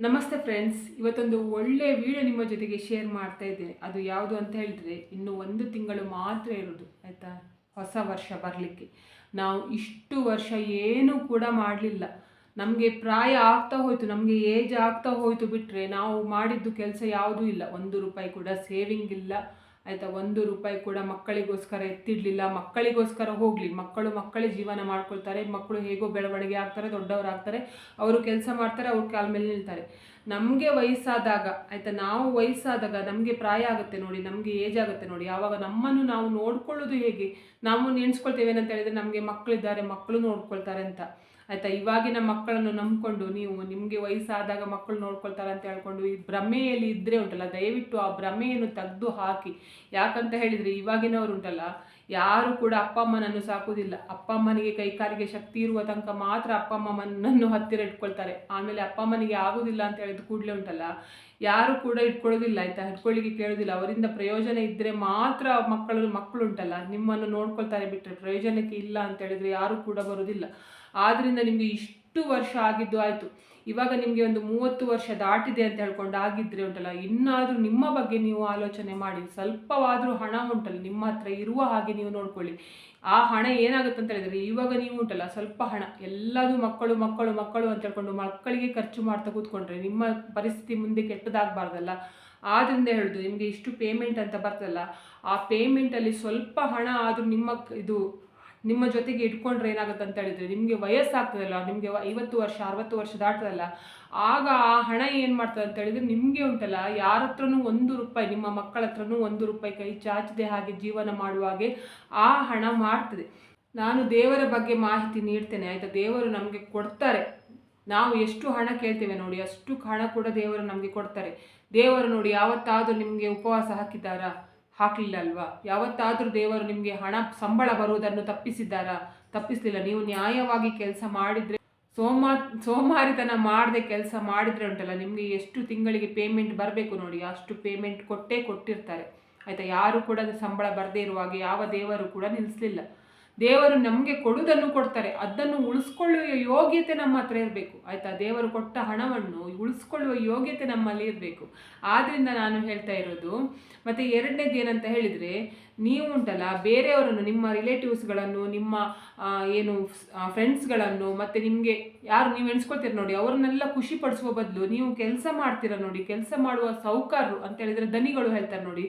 ನಮಸ್ತೆ ಫ್ರೆಂಡ್ಸ್, ಇವತ್ತೊಂದು ಒಳ್ಳೆ ವಿಡಿಯೋ ನಿಮ್ಮ ಜೊತೆಗೆ ಶೇರ್ ಮಾಡ್ತಾ ಇದ್ದೇನೆ ಅದು ಯಾವುದು ಅಂತ ಹೇಳಿದ್ರೆ, ಇನ್ನು ಒಂದು ತಿಂಗಳು ಮಾತ್ರ ಇರೋದು, ಆಯಿತಾ? ಹೊಸ ವರ್ಷ ಬರಲಿಕ್ಕೆ. ನಾವು ಇಷ್ಟು ವರ್ಷ ಏನೂ ಕೂಡ ಮಾಡಲಿಲ್ಲ. ನಮಗೆ ಪ್ರಾಯ ಆಗ್ತಾ ಹೋಯಿತು, ನಮಗೆ ಏಜ್ ಆಗ್ತಾ ಹೋಯಿತು ಬಿಟ್ಟರೆ ನಾವು ಮಾಡಿದ್ದು ಕೆಲಸ ಯಾವುದೂ ಇಲ್ಲ. ಒಂದು ರೂಪಾಯಿ ಕೂಡ ಸೇವಿಂಗ್ ಇಲ್ಲ. ಆಯಿತಾ, ಒಂದು ರೂಪಾಯಿ ಕೂಡ ಮಕ್ಕಳಿಗೋಸ್ಕರ ಎತ್ತಿಡಲಿಲ್ಲ. ಮಕ್ಕಳಿಗೋಸ್ಕರ ಹೋಗಲಿ. ಮಕ್ಕಳು ಮಕ್ಕಳೇ ಜೀವನ ಮಾಡ್ಕೊಳ್ತಾರೆ. ಮಕ್ಕಳು ಹೇಗೋ ಬೆಳವಣಿಗೆ ಆಗ್ತಾರೆ, ದೊಡ್ಡವರಾಗ್ತಾರೆ. ಅವರು ಕೆಲಸ ಮಾಡ್ತಾರೆ, ಅವ್ರ ಕಾಲ ಮೇಲೆ ನಿಲ್ತಾರೆ. ನಮಗೆ ವಯಸ್ಸಾದಾಗ, ಆಯಿತಾ, ನಾವು ವಯಸ್ಸಾದಾಗ ನಮಗೆ ಪ್ರಾಯ ಆಗುತ್ತೆ ನೋಡಿ, ನಮಗೆ ಏಜ್ ಆಗುತ್ತೆ ನೋಡಿ. ಯಾವಾಗ ನಮ್ಮನ್ನು ನಾವು ನೋಡ್ಕೊಳ್ಳೋದು ಹೇಗೆ? ನಾವು ನೆನೆಸ್ಕೊಳ್ತೇವೆ ಏನಂತ ಹೇಳಿದರೆ, ನಮಗೆ ಮಕ್ಕಳಿದ್ದಾರೆ ಮಕ್ಕಳು ನೋಡ್ಕೊಳ್ತಾರೆ ಅಂತ. ಆಯಿತಾ? ಇವಾಗಿನ ಮಕ್ಕಳನ್ನು ನಂಬಿಕೊಂಡು ನೀವು ನಿಮಗೆ ವಯಸ್ಸಾದಾಗ ಮಕ್ಕಳು ನೋಡ್ಕೊಳ್ತಾರೆ ಅಂತ ಹೇಳ್ಕೊಂಡು ಈ ಭ್ರಮೆಯಲ್ಲಿ ಇದ್ದರೆ ಉಂಟಲ್ಲ, ದಯವಿಟ್ಟು ಆ ಭ್ರಮೆಯನ್ನು ತೆಗೆದು ಹಾಕಿ. ಯಾಕಂತ ಹೇಳಿದರೆ ಇವಾಗಿನವರು ಉಂಟಲ್ಲ, ಯಾರು ಕೂಡ ಅಪ್ಪ ಅಮ್ಮನನ್ನು ಸಾಕುವುದಿಲ್ಲ. ಅಪ್ಪ ಅಮ್ಮನಿಗೆ ಕೈಕಾಲಿಗೆ ಶಕ್ತಿ ಇರುವ ತನಕ ಮಾತ್ರ ಅಪ್ಪ ಅಮ್ಮನನ್ನು ಹತ್ತಿರ ಇಟ್ಕೊಳ್ತಾರೆ. ಆಮೇಲೆ ಅಪ್ಪ ಅಮ್ಮನಿಗೆ ಆಗುವುದಿಲ್ಲ ಅಂತ ಹೇಳಿದ ಕೂಡಲೇ ಉಂಟಲ್ಲ, ಯಾರು ಕೂಡ ಇಟ್ಕೊಳ್ಳೋದಿಲ್ಲ ಆಯಿತಾ? ಇಟ್ಕೊಳ್ಳಿಕ್ಕೆ ಕೇಳೋದಿಲ್ಲ ಅವರಿಂದ ಪ್ರಯೋಜನ ಇದ್ದರೆ ಮಾತ್ರ ಮಕ್ಕಳು ಮಕ್ಕಳು ಉಂಟಲ್ಲ ನಿಮ್ಮನ್ನು ನೋಡ್ಕೊಳ್ತಾರೆ ಬಿಟ್ಟರೆ ಪ್ರಯೋಜನಕ್ಕೆ ಇಲ್ಲ ಅಂತ ಹೇಳಿದರೆ ಯಾರು ಕೂಡ ಬರೋದಿಲ್ಲ ಆದ್ದರಿಂದ ನಿಮಗೆ ಇಷ್ಟು ವರ್ಷ ಆಗಿದ್ದು ಆಯಿತು. ಇವಾಗ ನಿಮಗೆ ಒಂದು ಮೂವತ್ತು ವರ್ಷ ದಾಟಿದೆ ಅಂತ ಹೇಳ್ಕೊಂಡು ಆಗಿದ್ರೆ ಉಂಟಲ್ಲ, ಇನ್ನಾದರೂ ನಿಮ್ಮ ಬಗ್ಗೆ ನೀವು ಆಲೋಚನೆ ಮಾಡಿ, ಸ್ವಲ್ಪವಾದರೂ ಹಣ ಉಂಟಲ್ಲ, ನಿಮ್ಮ ಹತ್ರ ಇರುವ ಹಾಗೆ ನೀವು ನೋಡ್ಕೊಳ್ಳಿ. ಆ ಹಣ ಏನಾಗುತ್ತೆ ಅಂತ ಹೇಳಿದ್ರೆ, ಇವಾಗ ನೀವು ಉಂಟಲ್ಲ, ಸ್ವಲ್ಪ ಹಣ ಎಲ್ಲದೂ ಮಕ್ಕಳು ಮಕ್ಕಳು ಮಕ್ಕಳು ಅಂತ ಹೇಳ್ಕೊಂಡು ಮಕ್ಕಳಿಗೆ ಖರ್ಚು ಮಾಡ್ತಾ ಕೂತ್ಕೊಂಡ್ರೆ ನಿಮ್ಮ ಪರಿಸ್ಥಿತಿ ಮುಂದೆ ಕೆಟ್ಟದಾಗಬಾರ್ದಲ್ಲ. ಆದ್ದರಿಂದ ಹೇಳುದು, ನಿಮಗೆ ಇಷ್ಟು ಪೇಮೆಂಟ್ ಅಂತ ಬರ್ತದಲ್ಲ, ಆ ಪೇಮೆಂಟಲ್ಲಿ ಸ್ವಲ್ಪ ಹಣ ಆದರೂ ನಿಮ್ಮ ಇದು ನಿಮ್ಮ ಜೊತೆಗೆ ಇಟ್ಕೊಂಡ್ರೆ ಏನಾಗುತ್ತೆ ಅಂತ ಹೇಳಿದ್ರೆ, ನಿಮಗೆ ವಯಸ್ಸಾಗ್ತದಲ್ಲ, ನಿಮಗೆ ಐವತ್ತು ವರ್ಷ, ಅರವತ್ತು ವರ್ಷ ದಾಟ್ತದಲ್ಲ, ಆಗ ಆ ಹಣ ಏನು ಮಾಡ್ತದೆ ಅಂತ ಹೇಳಿದ್ರೆ ನಿಮಗೆ ಉಂಟಲ್ಲ ಯಾರ ಹತ್ರನೂ ಒಂದು ರೂಪಾಯಿ, ನಿಮ್ಮ ಮಕ್ಕಳ ಹತ್ರನೂ ಒಂದು ರೂಪಾಯಿ ಕೈ ಚಾಚದೆ ಹಾಗೆ ಜೀವನ ಮಾಡುವಾಗೆ ಆ ಹಣ ಮಾಡ್ತದೆ. ನಾನು ದೇವರ ಬಗ್ಗೆ ಮಾಹಿತಿ ನೀಡ್ತೇನೆ, ಆಯಿತಾ? ದೇವರು ನಮಗೆ ಕೊಡ್ತಾರೆ. ನಾವು ಎಷ್ಟು ಹಣ ಕೇಳ್ತೇವೆ ನೋಡಿ, ಅಷ್ಟು ಹಣ ಕೂಡ ದೇವರು ನಮಗೆ ಕೊಡ್ತಾರೆ. ದೇವರು ನೋಡಿ, ಯಾವತ್ತಾದರೂ ನಿಮಗೆ ಉಪವಾಸ ಹಾಕಿದ್ದಾರಾ? ಹಾಕಲಿಲ್ಲ ಅಲ್ವಾ ಯಾವತ್ತಾದರೂ ದೇವರು ನಿಮಗೆ ಹಣ, ಸಂಬಳ ಬರುವುದನ್ನು ತಪ್ಪಿಸಿದ್ದಾರಾ? ತಪ್ಪಿಸಲಿಲ್ಲ. ನೀವು ನ್ಯಾಯವಾಗಿ ಕೆಲಸ ಮಾಡಿದರೆ, ಸೋಮಾ, ಸೋಮಾರಿತನ ಮಾಡದೆ ಕೆಲಸ ಮಾಡಿದರೆ ಉಂಟಲ್ಲ, ನಿಮಗೆ ಎಷ್ಟು ತಿಂಗಳಿಗೆ ಪೇಮೆಂಟ್ ಬರಬೇಕು ನೋಡಿ. ಅಷ್ಟು ಪೇಮೆಂಟ್ ಕೊಟ್ಟೇ ಕೊಟ್ಟಿರ್ತಾರೆ. ಆಯಿತಾ? ಯಾರು ಕೂಡ ಸಂಬಳ ಬರದೇ ಇರುವಾಗ ಯಾವ ದೇವರು ಕೂಡ ನಿಲ್ಲಿಸಲಿಲ್ಲ ದೇವರು ನಮಗೆ ಕೊಡುವುದನ್ನು ಕೊಡ್ತಾರೆ. ಅದನ್ನು ಉಳಿಸ್ಕೊಳ್ಳುವ ಯೋಗ್ಯತೆ ನಮ್ಮ ಹತ್ರ ಇರಬೇಕು. ಆಯಿತಾ? ದೇವರು ಕೊಟ್ಟ ಹಣವನ್ನು ಉಳಿಸ್ಕೊಳ್ಳುವ ಯೋಗ್ಯತೆ ನಮ್ಮಲ್ಲಿ ಇರಬೇಕು. ಆದ್ದರಿಂದ ನಾನು ಹೇಳ್ತಾ ಇರೋದು, ಮತ್ತು ಎರಡನೇದು ಏನಂತ ಹೇಳಿದರೆ, ನೀವು ಉಂಟಲ್ಲ, ಬೇರೆಯವರನ್ನು, ನಿಮ್ಮ ರಿಲೇಟಿವ್ಸ್ಗಳನ್ನು ನಿಮ್ಮ ಏನು ಫ್ರೆಂಡ್ಸ್ಗಳನ್ನು ಮತ್ತು ನಿಮಗೆ ಯಾರು ನೀವು ಎಣಿಸ್ಕೊಳ್ತೀರ ನೋಡಿ, ಅವ್ರನ್ನೆಲ್ಲ ಖುಷಿ ಪಡಿಸುವ ಬದಲು ನೀವು ಕೆಲಸ ಮಾಡ್ತೀರ ನೋಡಿ, ಕೆಲಸ ಮಾಡುವ ಸೌಕಾರರು ಅಂತ ಹೇಳಿದರೆ ದನಿಗಳು ಹೇಳ್ತಾರೆ ನೋಡಿ,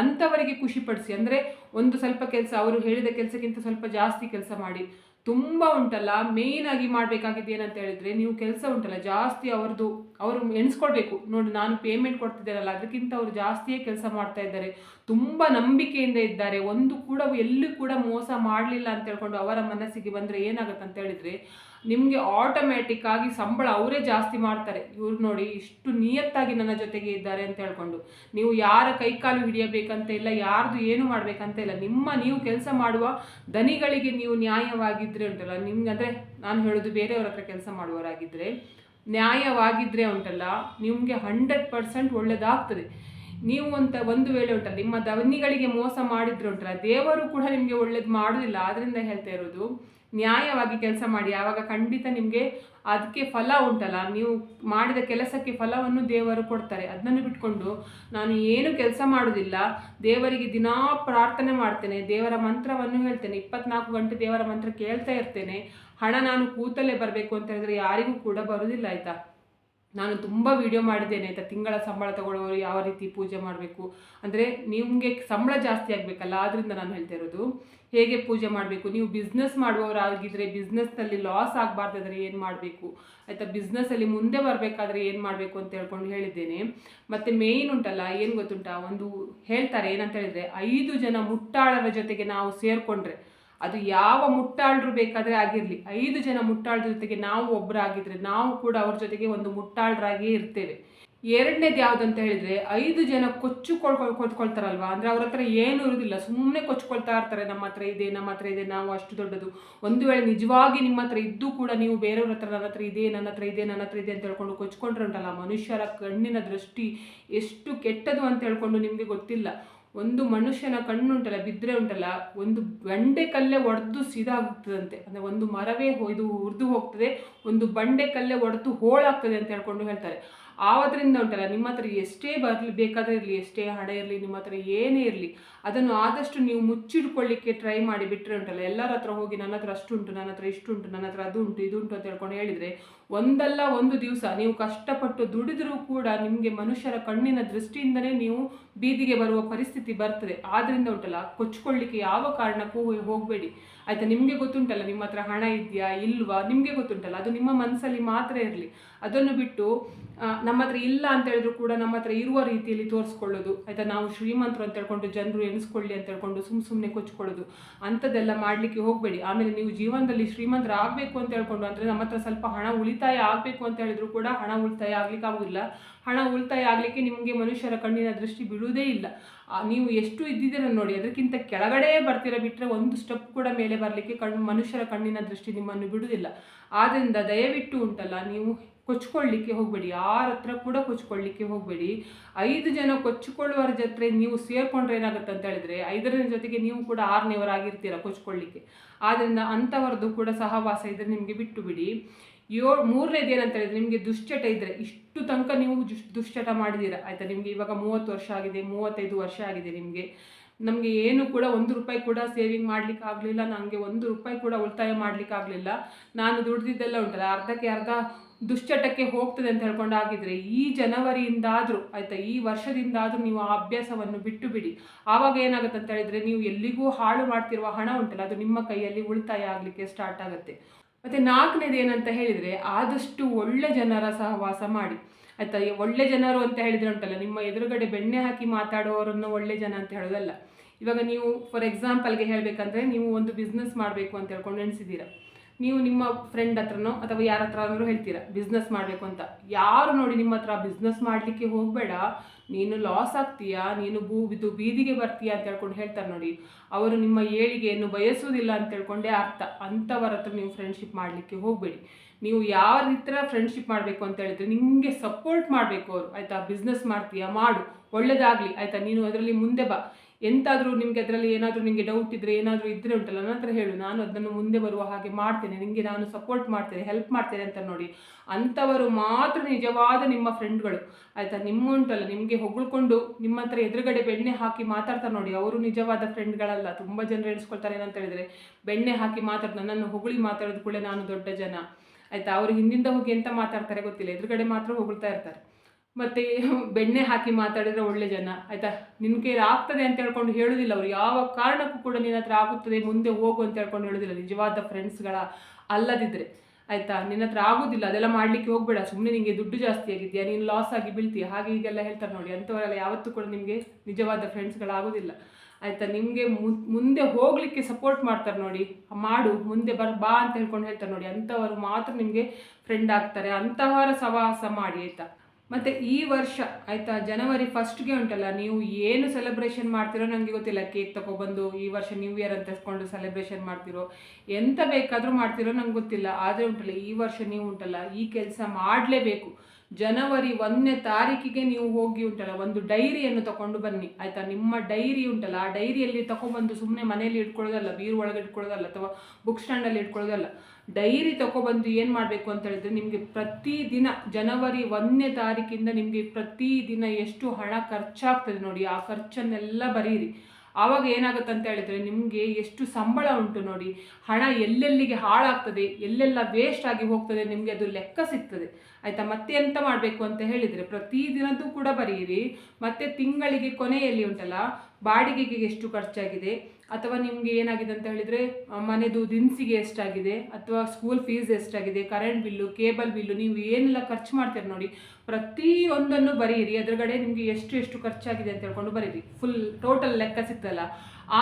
ಅಂಥವರಿಗೆ ಖುಷಿಪಡಿಸಿ ಅಂದರೆ ಒಂದು ಸ್ವಲ್ಪ ಕೆಲಸ, ಅವರು ಹೇಳಿದ ಕೆಲಸಕ್ಕಿಂತ ಸ್ವಲ್ಪ ಜಾಸ್ತಿ ಕೆಲಸ ಮಾಡಿ. ತುಂಬ ಉಂಟಲ್ಲ ಮೇಯ್ನ್ ಆಗಿ ಮಾಡಬೇಕಾಗಿದ್ದು ಏನಂತ ಹೇಳಿದ್ರೆ, ನೀವು ಕೆಲಸ ಉಂಟಲ್ಲ, ಜಾಸ್ತಿ ಅವ್ರದ್ದು, ಅವರು ಎಣಿಸ್ಕೊಳ್ಬೇಕು ನೋಡಿ, ನಾನು ಪೇಮೆಂಟ್ ಕೊಡ್ತಿದ್ದೇನಲ್ಲ, ಅದಕ್ಕಿಂತ ಅವರು ಜಾಸ್ತಿಯೇ ಕೆಲಸ ಮಾಡ್ತಾ ಇದ್ದಾರೆ. ತುಂಬ ನಂಬಿಕೆಯಿಂದ ಇದ್ದಾರೆ. ಒಂದು ಕೂಡ ಎಲ್ಲೂ ಕೂಡ ಮೋಸ ಮಾಡಲಿಲ್ಲ ಅಂತ ಹೇಳ್ಕೊಂಡು ಅವರ ಮನಸ್ಸಿಗೆ ಬಂದರೆ ಏನಾಗುತ್ತೆ ಅಂತ ಹೇಳಿದರೆ, ನಿಮಗೆ ಆಟೋಮ್ಯಾಟಿಕ್ ಆಗಿ ಸಂಬಳ ಅವರೇ ಜಾಸ್ತಿ ಮಾಡ್ತಾರೆ. ಇವ್ರು ನೋಡಿ ಇಷ್ಟು ನಿಯತ್ತಾಗಿ ನನ್ನ ಜೊತೆಗೆ ಇದ್ದಾರೆ ಅಂತ ಹೇಳ್ಕೊಂಡು. ನೀವು ಯಾರ ಕೈಕಾಲು ಹಿಡಿಯಬೇಕಂತ ಇಲ್ಲ, ಯಾರ್ದು ಏನು ಮಾಡಬೇಕಂತ ಇಲ್ಲ, ನಿಮ್ಮ ನೀವು ಕೆಲಸ ಮಾಡುವ ದನಿಗಳಿಗೆ ನೀವು ನ್ಯಾಯವಾಗಿದ್ದರೆ ಉಂಟಲ್ಲ ನಿಮ್ಗೆ ಅಂದರೆ ನಾನು ಹೇಳೋದು ಬೇರೆಯವ್ರ ಹತ್ರ ಕೆಲಸ ಮಾಡುವವರಾಗಿದ್ದರೆ ನ್ಯಾಯವಾಗಿದ್ದರೆ ಉಂಟಲ್ಲ, ನಿಮಗೆ ಹಂಡ್ರೆಡ್ ಪರ್ಸೆಂಟ್ ಒಳ್ಳೆಯದಾಗ್ತದೆ ನೀವು ಅಂತ ಒಂದು ವೇಳೆ ಉಂಟಲ್ಲ, ನಿಮ್ಮ ದವನಿಗಳಿಗೆ ಮೋಸ ಮಾಡಿದ್ರು ಉಂಟಲ್ಲ, ದೇವರು ಕೂಡ ನಿಮಗೆ ಒಳ್ಳೇದು ಮಾಡೋದಿಲ್ಲ. ಆದ್ದರಿಂದ ಹೇಳ್ತಾ ಇರೋದು ನ್ಯಾಯವಾಗಿ ಕೆಲಸ ಮಾಡಿ, ಆವಾಗ ಖಂಡಿತ ನಿಮಗೆ ಅದಕ್ಕೆ ಫಲ ಉಂಟಲ್ಲ. ನೀವು ಮಾಡಿದ ಕೆಲಸಕ್ಕೆ ಫಲವನ್ನು ದೇವರು ಕೊಡ್ತಾರೆ. ಅದನ್ನು ಬಿಟ್ಕೊಂಡು ನಾನು ಏನು ಕೆಲಸ ಮಾಡೋದಿಲ್ಲ, ದೇವರಿಗೆ ದಿನಾ ಪ್ರಾರ್ಥನೆ ಮಾಡ್ತೇನೆ, ದೇವರ ಮಂತ್ರವನ್ನು ಹೇಳ್ತೇನೆ. ಇಪ್ಪತ್ನಾಲ್ಕು ಗಂಟೆ ದೇವರ ಮಂತ್ರ ಕೇಳ್ತಾ ಇರ್ತೇನೆ. ಹಣ ನಾನು ಕೂತಲ್ಲೇ ಬರಬೇಕು ಅಂತ ಹೇಳಿದ್ರೆ ಯಾರಿಗೂ ಕೂಡ ಬರೋದಿಲ್ಲ, ಆಯಿತಾ? ನಾನು ತುಂಬ ವಿಡಿಯೋ ಮಾಡಿದ್ದೇನೆ, ಆಯಿತಾ? ತಿಂಗಳ ಸಂಬಳ ತಗೊಳ್ಳೋರು ಯಾವ ರೀತಿ ಪೂಜೆ ಮಾಡಬೇಕು? ಅಂದರೆ ನಿಮಗೆ ಸಂಬಳ ಜಾಸ್ತಿ ಆಗಬೇಕಲ್ಲ ಆದ್ದರಿಂದ ನಾನು ಹೇಳ್ತಾ ಇರೋದು, ಹೇಗೆ ಪೂಜೆ ಮಾಡಬೇಕು? ನೀವು ಬಿಸ್ನೆಸ್ ಮಾಡುವವರಾಗಿದ್ದರೆ ಬಿಸ್ನೆಸ್ನಲ್ಲಿ ಲಾಸ್ ಆಗಬಾರ್ದಾದ್ರೆ ಏನು ಮಾಡಬೇಕು? ಆಯಿತಾ? ಬಿಸ್ನೆಸ್ಸಲ್ಲಿ ಮುಂದೆ ಬರಬೇಕಾದ್ರೆ ಏನು ಮಾಡಬೇಕು ಅಂತ ಹೇಳ್ಕೊಂಡು ಹೇಳಿದ್ದೇನೆ. ಮತ್ತು ಮೇಯ್ನ್ ಉಂಟಲ್ಲ, ಏನು ಗೊತ್ತುಂಟಾ? ಒಂದು ಹೇಳ್ತಾರೆ, ಏನಂತ ಹೇಳಿದರೆ, ಐದು ಜನ ಮುಟ್ಟಾಳರ ಜೊತೆಗೆ ನಾವು ಸೇರಿಕೊಂಡ್ರೆ. ಅದು ಯಾವ ಮುಟ್ಟಾಳರು ಬೇಕಾದರೆ ಆಗಿರಲಿ. ಐದು ಜನ ಮುಟ್ಟಾಳರ ಜೊತೆಗೆ ನಾವು ಒಬ್ಬರಾಗಿದ್ದರೆ ನಾವು ಕೂಡ ಅವ್ರ ಜೊತೆಗೆ ಒಂದು ಮುಟ್ಟಾಳರಾಗಿಯೇ ಇರ್ತೇವೆ. ಎರಡನೇದು ಯಾವುದಂತ ಹೇಳಿದರೆ ಐದು ಜನ ಕೊಚ್ಚುಕೊಳ್ಕೊಳ್ ಕೊಚ್ಕೊಳ್ತಾರಲ್ವಾ ಅಂದರೆ ಅವ್ರ ಹತ್ರ ಏನು ಇರೋದಿಲ್ಲ. ಸುಮ್ಮನೆ ಕೊಚ್ಕೊಳ್ತಾ ಇರ್ತಾರೆ, ನಮ್ಮ ಹತ್ರ ಇದೆ, ನಮ್ಮ ಹತ್ರ ಇದೆ, ನಾವು ಅಷ್ಟು ದೊಡ್ಡದು. ಒಂದು ವೇಳೆ ನಿಜವಾಗಿ ನಿಮ್ಮ ಹತ್ರ ಇದ್ದು ಕೂಡ ನೀವು ಬೇರೆಯವ್ರ ಹತ್ರ ನನ್ನ ಹತ್ರ ಇದೆ, ನನ್ನ ಹತ್ರ ಇದೆ, ನನ್ನ ಹತ್ರ ಇದೆ ಅಂತ ಹೇಳ್ಕೊಂಡು ಕೊಚ್ಕೊಂಡ್ರೆ ಉಂಟಲ್ಲ ಮನುಷ್ಯರ ಕಣ್ಣಿನ ದೃಷ್ಟಿ ಎಷ್ಟು ಕೆಟ್ಟದು ಅಂತ ಹೇಳ್ಕೊಂಡು ನಿಮಗೆ ಗೊತ್ತಿಲ್ಲ. ಒಂದು ಮನುಷ್ಯನ ಕಣ್ಣುಂಟಲ್ಲ ಬಿದ್ದರೆ ಉಂಟಲ್ಲ, ಒಂದು ಬಂಡೆ ಕಲ್ಲೇ ಒಡೆದು ಸಿದಾಗುತ್ತದಂತೆ. ಅಂದರೆ ಒಂದು ಮರವೇ ಇದು ಉರಿದು ಹೋಗ್ತದೆ, ಒಂದು ಬಂಡೆ ಕಲ್ಲೇ ಒಡೆದು ಹೋಳಾಗ್ತದೆ ಅಂತ ಹೇಳ್ಕೊಂಡು ಹೇಳ್ತಾರೆ. ಆವದ್ರಿಂದ ಉಂಟಲ್ಲ, ನಿಮ್ಮ ಹತ್ರ ಎಷ್ಟೇ ಬರಲಿ, ಬೇಕಾದರೆ ಇರಲಿ, ಎಷ್ಟೇ ಹಣ ಇರಲಿ, ನಿಮ್ಮ ಹತ್ರ ಏನೇ ಇರಲಿ, ಅದನ್ನು ಆದಷ್ಟು ನೀವು ಮುಚ್ಚಿಡ್ಕೊಳ್ಳಿಕ್ಕೆ ಟ್ರೈ ಮಾಡಿ ಬಿಟ್ಟರೆ ಉಂಟಲ್ಲ. ಎಲ್ಲರ ಹತ್ರ ಹೋಗಿ, ನನ್ನ ಹತ್ರ ಅಷ್ಟು ಉಂಟು, ನನ್ನ ಹತ್ರ ಇಷ್ಟು ಉಂಟು, ನನ್ನ ಹತ್ರ ಅದು ಉಂಟು, ಇದು ಉಂಟು ಅಂತ ಹೇಳ್ಕೊಂಡು ಹೇಳಿದರೆ ಒಂದಲ್ಲ ಒಂದು ದಿವಸ ನೀವು ಕಷ್ಟಪಟ್ಟು ದುಡಿದರೂ ಕೂಡ ನಿಮಗೆ ಮನುಷ್ಯರ ಕಣ್ಣಿನ ದೃಷ್ಟಿಯಿಂದಲೇ ನೀವು ಬೀದಿಗೆ ಬರುವ ಪರಿಸ್ಥಿತಿ ಬರ್ತದೆ. ಆದ್ದರಿಂದ ಉಂಟಲ್ಲ, ಕೊಚ್ಕೊಳ್ಳಿಕ್ಕೆ ಯಾವ ಕಾರಣಕ್ಕೂ ಹೋಗಬೇಡಿ. ಆಯ್ತಾ, ನಿಮಗೆ ಗೊತ್ತುಂಟಲ್ಲ, ನಿಮ್ಮ ಹತ್ರ ಹಣ ಇದೆಯಾ, ಇಲ್ವಾ? ನಿಮಗೆ ಗೊತ್ತುಂಟಲ್ಲ, ಅದು ನಿಮ್ಮ ಮನಸ್ಸಲ್ಲಿ ಮಾತ್ರ ಇರಲಿ. ಅದನ್ನು ಬಿಟ್ಟು ನಮ್ಮ ಹತ್ರ ಇಲ್ಲ ಅಂತ ಹೇಳಿದ್ರು ಕೂಡ ನಮ್ಮ ಹತ್ರ ಇರುವ ರೀತಿಯಲ್ಲಿ ತೋರಿಸ್ಕೊಳ್ಳೋದು. ಆಯ್ತಾ, ನಾವು ಶ್ರೀಮಂತರು ಅಂತ ಹೇಳ್ಕೊಂಡು ಜನರು ಎನಿಸ್ಕೊಳ್ಳಿ ಅಂತ ಹೇಳ್ಕೊಂಡು ಸುಮ್ಮ ಸುಮ್ಮನೆ ಕೊಚ್ಕೊಳ್ಳೋದು. ಅಂಥದ್ದೆಲ್ಲ ಮಾಡಲಿಕ್ಕೆ ಹೋಗಬೇಡಿ. ಆಮೇಲೆ ನೀವು ಜೀವನದಲ್ಲಿ ಶ್ರೀಮಂತರ ಆಗಬೇಕು ಅಂತ ಹೇಳ್ಕೊಂಡು ಅಂದರೆ ನಮ್ಮ ಹತ್ರ ಸ್ವಲ್ಪ ಹಣ ಉಳಿತಾಯ ಆಗಬೇಕು ಅಂತ ಹೇಳಿದ್ರು ಕೂಡ ಹಣ ಉಳಿತಾಯ ಆಗ್ಲಿಕ್ಕೆ ಆಗೋದಿಲ್ಲ. ಹಣ ಉಳಿತಾಯ ಆಗಲಿಕ್ಕೆ ನಿಮಗೆ ಮನುಷ್ಯರ ಕಣ್ಣಿನ ದೃಷ್ಟಿ ಬಿಡುವುದೇ ಇಲ್ಲ. ನೀವು ಎಷ್ಟು ಇದ್ದಿದ್ದೀರ ನೋಡಿ, ಅದಕ್ಕಿಂತ ಕೆಳಗಡೆ ಬರ್ತೀರ ಬಿಟ್ಟರೆ ಒಂದು ಸ್ಟೆಪ್ ಕೂಡ ಮೇಲೆ ಬರಲಿಕ್ಕೆ ಕಣ್ಣು ಮನುಷ್ಯರ ಕಣ್ಣಿನ ದೃಷ್ಟಿ ನಿಮ್ಮನ್ನು ಬಿಡುವುದಿಲ್ಲ. ಆದ್ದರಿಂದ ದಯವಿಟ್ಟು ಉಂಟಲ್ಲ, ನೀವು ಕೊಚ್ಕೊಳ್ಳಿಕ್ಕೆ ಹೋಗಬೇಡಿ. ಯಾರ ಹತ್ರ ಕೂಡ ಕೊಚ್ಕೊಳ್ಳಿಕ್ಕೆ ಹೋಗಬೇಡಿ. ಐದು ಜನ ಕೊಚ್ಚಿಕೊಳ್ಳುವರ ಜೊತೆ ನೀವು ಸೇರ್ಕೊಂಡ್ರೆ ಏನಾಗುತ್ತೆ ಅಂತ ಹೇಳಿದ್ರೆ, ಐದರ ಜೊತೆಗೆ ನೀವು ಕೂಡ ಆರನೇವರಾಗಿರ್ತೀರ ಕೊಚ್ಕೊಳ್ಳಿಕ್ಕೆ. ಆದ್ದರಿಂದ ಅಂಥವರದ್ದು ಕೂಡ ಸಹವಾಸ ಇದ್ದರೆ ನಿಮಗೆ ಬಿಟ್ಟು ಬಿಡಿ. ಏಳು ಮೂರನೇದು ಏನಂತ ಹೇಳಿದ್ರೆ ನಿಮಗೆ ದುಶ್ಚಟ ಇದ್ದರೆ ಇಷ್ಟು ತನಕ ನೀವು ದುಶ್ಚಟ ಮಾಡಿದ್ದೀರಾ ಆಯಿತಾ? ನಿಮಗೆ ಇವಾಗ ಮೂವತ್ತು ವರ್ಷ ಆಗಿದೆ, ಮೂವತ್ತೈದು ವರ್ಷ ಆಗಿದೆ ನಿಮಗೆ. ನಮಗೆ ಏನು ಕೂಡ ಒಂದು ರೂಪಾಯಿ ಕೂಡ ಸೇವಿಂಗ್ ಮಾಡ್ಲಿಕ್ಕೆ ಆಗಲಿಲ್ಲ. ನನಗೆ ಒಂದು ರೂಪಾಯಿ ಕೂಡ ಉಳಿತಾಯ ಮಾಡ್ಲಿಕ್ಕೆ ಆಗಲಿಲ್ಲ. ನಾನು ದುಡ್ದಿದ್ದೆಲ್ಲ ಉಂಟಲ್ಲ, ಅರ್ಧಕ್ಕೆ ಅರ್ಧ ದುಶ್ಚಟಕ್ಕೆ ಹೋಗ್ತದೆ ಅಂತ ಹೇಳ್ಕೊಂಡು ಆಗಿದ್ರೆ ಈ ಜನವರಿಯಿಂದಾದರೂ, ಆಯಿತಾ? ಈ ವರ್ಷದಿಂದಾದರೂ ನೀವು ಆ ಅಭ್ಯಾಸವನ್ನು ಬಿಟ್ಟು ಬಿಡಿ. ಆವಾಗ ಏನಾಗುತ್ತೆ ಅಂತ ಹೇಳಿದ್ರೆ ನೀವು ಎಲ್ಲಿಗೂ ಹಾಳು ಮಾಡ್ತಿರುವ ಹಣ ಉಂಟಲ್ಲ, ಅದು ನಿಮ್ಮ ಕೈಯಲ್ಲಿ ಉಳಿತಾಯ ಆಗಲಿಕ್ಕೆ ಸ್ಟಾರ್ಟ್ ಆಗುತ್ತೆ. ಮತ್ತು ನಾಲ್ಕನೇದು ಏನಂತ ಹೇಳಿದರೆ ಆದಷ್ಟು ಒಳ್ಳೆ ಜನರ ಸಹವಾಸ ಮಾಡಿ. ಆಯಿತಾ ಒಳ್ಳೆ ಜನರು ಅಂತ ಹೇಳಿದ್ರೆ ಉಂಟಲ್ಲ, ನಿಮ್ಮ ಎದುರುಗಡೆ ಬೆಣ್ಣೆ ಹಾಕಿ ಮಾತಾಡುವವರನ್ನು ಒಳ್ಳೆ ಜನ ಅಂತ ಹೇಳೋದಲ್ಲ. ಇವಾಗ ನೀವು ಫಾರ್ ಎಕ್ಸಾಂಪಲ್ಗೆ ಹೇಳಬೇಕಂದ್ರೆ ನೀವು ಒಂದು ಬಿಸ್ನೆಸ್ ಮಾಡಬೇಕು ಅಂತ ಹೇಳ್ಕೊಂಡು ಎಣಿಸಿದ್ದೀರಾ. ನೀವು ನಿಮ್ಮ ಫ್ರೆಂಡ್ ಹತ್ರನೋ ಅಥವಾ ಯಾರ ಹತ್ರ ಹೇಳ್ತೀರಾ ಬಿಸ್ನೆಸ್ ಮಾಡಬೇಕು ಅಂತ. ಯಾರು ನೋಡಿ ನಿಮ್ಮ ಹತ್ರ ಬಿಸ್ನೆಸ್ ಮಾಡಲಿಕ್ಕೆ ಹೋಗಬೇಡ ನೀನು ಲಾಸ್ ಆಗ್ತೀಯಾ? ನೀನು ಭೂ ಇದು ಬೀದಿಗೆ ಬರ್ತೀಯಾ ಅಂತ ಹೇಳ್ಕೊಂಡು ಹೇಳ್ತಾರೆ ನೋಡಿ. ಅವರು ನಿಮ್ಮ ಏಳಿಗೆಯನ್ನು ಬಯಸುವುದಿಲ್ಲ ಅಂತ ಹೇಳ್ಕೊಂಡೇ ಅರ್ಥ. ಅಂಥವರ ಹತ್ರ ನೀವು ಫ್ರೆಂಡ್ಶಿಪ್ ಮಾಡಲಿಕ್ಕೆ ಹೋಗಬೇಡಿ. ನೀವು ಯಾವ ರೀತಿಯ ಫ್ರೆಂಡ್ಶಿಪ್ ಮಾಡಬೇಕು ಅಂತ ಹೇಳಿದ್ರೆ ನಿಮಗೆ ಸಪೋರ್ಟ್ ಮಾಡಬೇಕು ಅವರು. ಆಯಿತಾ? ಬಿಸ್ನೆಸ್ ಮಾಡ್ತೀಯಾ? ಮಾಡು. ಒಳ್ಳೇದಾಗಲಿ. ಆಯಿತಾ? ನೀನು ಅದರಲ್ಲಿ ಮುಂದೆ ಬಾ. ಎಂತಾದರೂ ನಿಮಗೆ ಅದರಲ್ಲಿ ಏನಾದರೂ ನಿಮಗೆ ಡೌಟ್ ಇದ್ದರೆ ಏನಾದರೂ ಇದ್ದರೆ ಉಂಟಲ್ಲ, ನನ್ನ ಹತ್ರ ಹೇಳು. ನಾನು ಅದನ್ನು ಮುಂದೆ ಬರುವ ಹಾಗೆ ಮಾಡ್ತೇನೆ. ನಿಮಗೆ ನಾನು ಸಪೋರ್ಟ್ ಮಾಡ್ತೇನೆ ಹೆಲ್ಪ್ ಮಾಡ್ತೇನೆ ಅಂತ ನೋಡಿ. ಅಂಥವರು ಮಾತ್ರ ನಿಜವಾದ ನಿಮ್ಮ ಫ್ರೆಂಡ್ಗಳು ಆಯಿತಾ? ನಿಮ್ಮ ಉಂಟಲ್ಲ, ನಿಮಗೆ ಹೊಗಳ್ಕೊಂಡು ನಿಮ್ಮ ಹತ್ರ ಎದುರುಗಡೆ ಬೆಣ್ಣೆ ಹಾಕಿ ಮಾತಾಡ್ತಾರೆ ನೋಡಿ. ಅವರು ನಿಜವಾದ ಫ್ರೆಂಡ್ಗಳಲ್ಲ ತುಂಬ ಜನರು ಎಣಿಸ್ಕೊಳ್ತಾರೆ ಏನಂತ ಹೇಳಿದರೆ, ಬೆಣ್ಣೆ ಹಾಕಿ ಮಾತಾಡ್ತಾರೆ ನನ್ನನ್ನು ಹೊಗಳಿ ಮಾತಾಡೋದು ಕೂಡ ನಾನು ದೊಡ್ಡ ಜನ. ಆಯಿತಾ? ಅವರು ಹಿಂದಿಂದ ಹೋಗಿ ಎಂತ ಮಾತಾಡ್ತಾರೆ ಗೊತ್ತಿಲ್ಲ. ಎದುರುಗಡೆ ಮಾತ್ರ ಹೊಗಳ್ತಾ ಇರ್ತಾರೆ. ಮತ್ತು ಬೆಣ್ಣೆ ಹಾಕಿ ಮಾತಾಡಿದ್ರೆ ಒಳ್ಳೆ ಜನ, ಆಯಿತಾ? ನಿನ್ನ ಕೈಲಿ ಆಗ್ತದೆ ಅಂತ ಹೇಳ್ಕೊಂಡು ಹೇಳೋದಿಲ್ಲ ಅವರು. ಯಾವ ಕಾರಣಕ್ಕೂ ಕೂಡ ನಿನ್ನ ಹತ್ರ ಆಗುತ್ತದೆ, ಮುಂದೆ ಹೋಗು ಅಂತ ಹೇಳ್ಕೊಂಡು ಹೇಳೋದಿಲ್ಲ. ನಿಜವಾದ ಫ್ರೆಂಡ್ಸ್ಗಳ ಅಲ್ಲದಿದ್ದರೆ ಆಯಿತಾ? ನಿನ್ನ ಹತ್ರ ಆಗೋದಿಲ್ಲ. ಅದೆಲ್ಲ ಮಾಡಲಿಕ್ಕೆ ಹೋಗಬೇಡ. ಸುಮ್ಮನೆ ನಿಮಗೆ ದುಡ್ಡು ಜಾಸ್ತಿ ಆಗಿದೆಯಾ? ನೀನು ಲಾಸ್ ಆಗಿ ಬೀಳ್ತೀಯ? ಹಾಗೆ ಹೀಗೆಲ್ಲ ಹೇಳ್ತಾರೆ ನೋಡಿ. ಅಂಥವರೆಲ್ಲ ಯಾವತ್ತೂ ಕೂಡ ನಿಮಗೆ ನಿಜವಾದ ಫ್ರೆಂಡ್ಸ್ಗಳಾಗೋದಿಲ್ಲ ಆಯಿತಾ? ನಿಮಗೆ ಮುಂದೆ ಹೋಗಲಿಕ್ಕೆ ಸಪೋರ್ಟ್ ಮಾಡ್ತಾರೆ ನೋಡಿ. ಮಾಡು, ಮುಂದೆ ಬರ್, ಬಾ ಅಂತ ಹೇಳ್ಕೊಂಡು ಹೇಳ್ತಾರೆ ನೋಡಿ. ಅಂಥವರು ಮಾತ್ರ ನಿಮಗೆ ಫ್ರೆಂಡ್ ಆಗ್ತಾರೆ. ಅಂಥವರ ಸವಾಸ ಮಾಡಿ, ಆಯಿತಾ? ಮತ್ತು ಈ ವರ್ಷ, ಆಯಿತಾ, ಜನವರಿ ಫಸ್ಟ್ಗೆ ಉಂಟಲ್ಲ, ನೀವು ಏನು ಸೆಲೆಬ್ರೇಷನ್ ಮಾಡ್ತಿರೋ ನನಗೆ ಗೊತ್ತಿಲ್ಲ ಕೇಕ್ ತಗೊಬಂದು ಈ ವರ್ಷ ನ್ಯೂ ಇಯರ್ ಅಂತ ಸೆಲೆಬ್ರೇಷನ್ ಮಾಡ್ತಿರೋ, ಎಂತ ಬೇಕಾದರೂ ಮಾಡ್ತಿರೋ ನಂಗೆ ಗೊತ್ತಿಲ್ಲ, ಆದರೆ ಉಂಟಲ್ಲ, ಈ ವರ್ಷ ನೀವು ಉಂಟಲ್ಲ, ಈ ಕೆಲಸ ಮಾಡಲೇಬೇಕು. ಜನವರಿ ಒಂದನೇ ತಾರೀಕಿಗೆ ನೀವು ಹೋಗಿ ಉಂಟಲ್ಲ, ಒಂದು ಡೈರಿಯನ್ನು ತಗೊಂಡು ಬನ್ನಿ, ಆಯಿತಾ, ನಿಮ್ಮ ಡೈರಿ ಉಂಟಲ್ಲ, ಆ ಡೈರಿಯಲ್ಲಿ ತಗೊಂಡ್ಬಂದು ಸುಮ್ಮನೆ ಮನೆಯಲ್ಲಿ ಇಟ್ಕೊಳ್ಳೋದಲ್ಲ, ಬೀರು ಒಳಗೆ ಇಟ್ಕೊಳ್ಳೋದಲ್ಲ, ಅಥವಾ ಬುಕ್ ಸ್ಟ್ಯಾಂಡಲ್ಲಿ ಇಟ್ಕೊಳ್ಳೋದಲ್ಲ ಡೈರಿ ತಗೊಬಂದು ಏನು ಮಾಡಬೇಕು ಅಂತ ಹೇಳಿದ್ರೆ ನಿಮಗೆ ಪ್ರತಿದಿನ ಜನವರಿ ಒಂದನೇ ತಾರೀಕಿಂದ ನಿಮಗೆ ಪ್ರತಿದಿನ ಎಷ್ಟು ಹಣ ಖರ್ಚಾಗ್ತದೆ ನೋಡಿ, ಆ ಖರ್ಚನ್ನೆಲ್ಲ ಬರೀರಿ. ಆವಾಗ ಏನಾಗುತ್ತೆ ಅಂತ ಹೇಳಿದ್ರೆ ನಿಮಗೆ ಎಷ್ಟು ಸಂಬಳ ಉಂಟು ನೋಡಿ, ಹಣ ಎಲ್ಲೆಲ್ಲಿಗೆ ಹಾಳಾಗ್ತದೆ, ಎಲ್ಲೆಲ್ಲ ವೇಸ್ಟ್ ಆಗಿ ಹೋಗ್ತದೆ, ನಿಮಗೆ ಅದು ಲೆಕ್ಕ ಸಿಗ್ತದೆ. ಆಯಿತಾ? ಮತ್ತೆ ಎಂತ ಮಾಡಬೇಕು ಅಂತ ಹೇಳಿದರೆ ಪ್ರತಿದಿನದ್ದು ಕೂಡ ಬರೆಯಿರಿ ಮತ್ತು ತಿಂಗಳಿಗೆ ಕೊನೆಯಲ್ಲಿ ಉಂಟಲ್ಲ ಬಾಡಿಗೆಗೆ ಎಷ್ಟು ಖರ್ಚಾಗಿದೆ? ಅಥವಾ ನಿಮಗೆ ಏನಾಗಿದೆ ಅಂತ ಹೇಳಿದರೆ ಮನೆದು ದಿನಸಿಗೆ ಎಷ್ಟಾಗಿದೆ? ಅಥವಾ ಸ್ಕೂಲ್ ಫೀಸ್ ಎಷ್ಟಾಗಿದೆ? ಕರೆಂಟ್ ಬಿಲ್ಲು ಕೇಬಲ್ ಬಿಲ್ಲು ನೀವು ಏನೆಲ್ಲ ಖರ್ಚು ಮಾಡ್ತೀರಿ ನೋಡಿ, ಪ್ರತಿಯೊಂದನ್ನು ಬರೀರಿ ಅದರಗಡೆ ನಿಮಗೆ ಎಷ್ಟು ಎಷ್ಟು ಖರ್ಚಾಗಿದೆ ಅಂತ ಹೇಳ್ಕೊಂಡು ಬರೀರಿ. ಫುಲ್ ಟೋಟಲ್ ಲೆಕ್ಕ ಸಿಗ್ತಲ್ಲ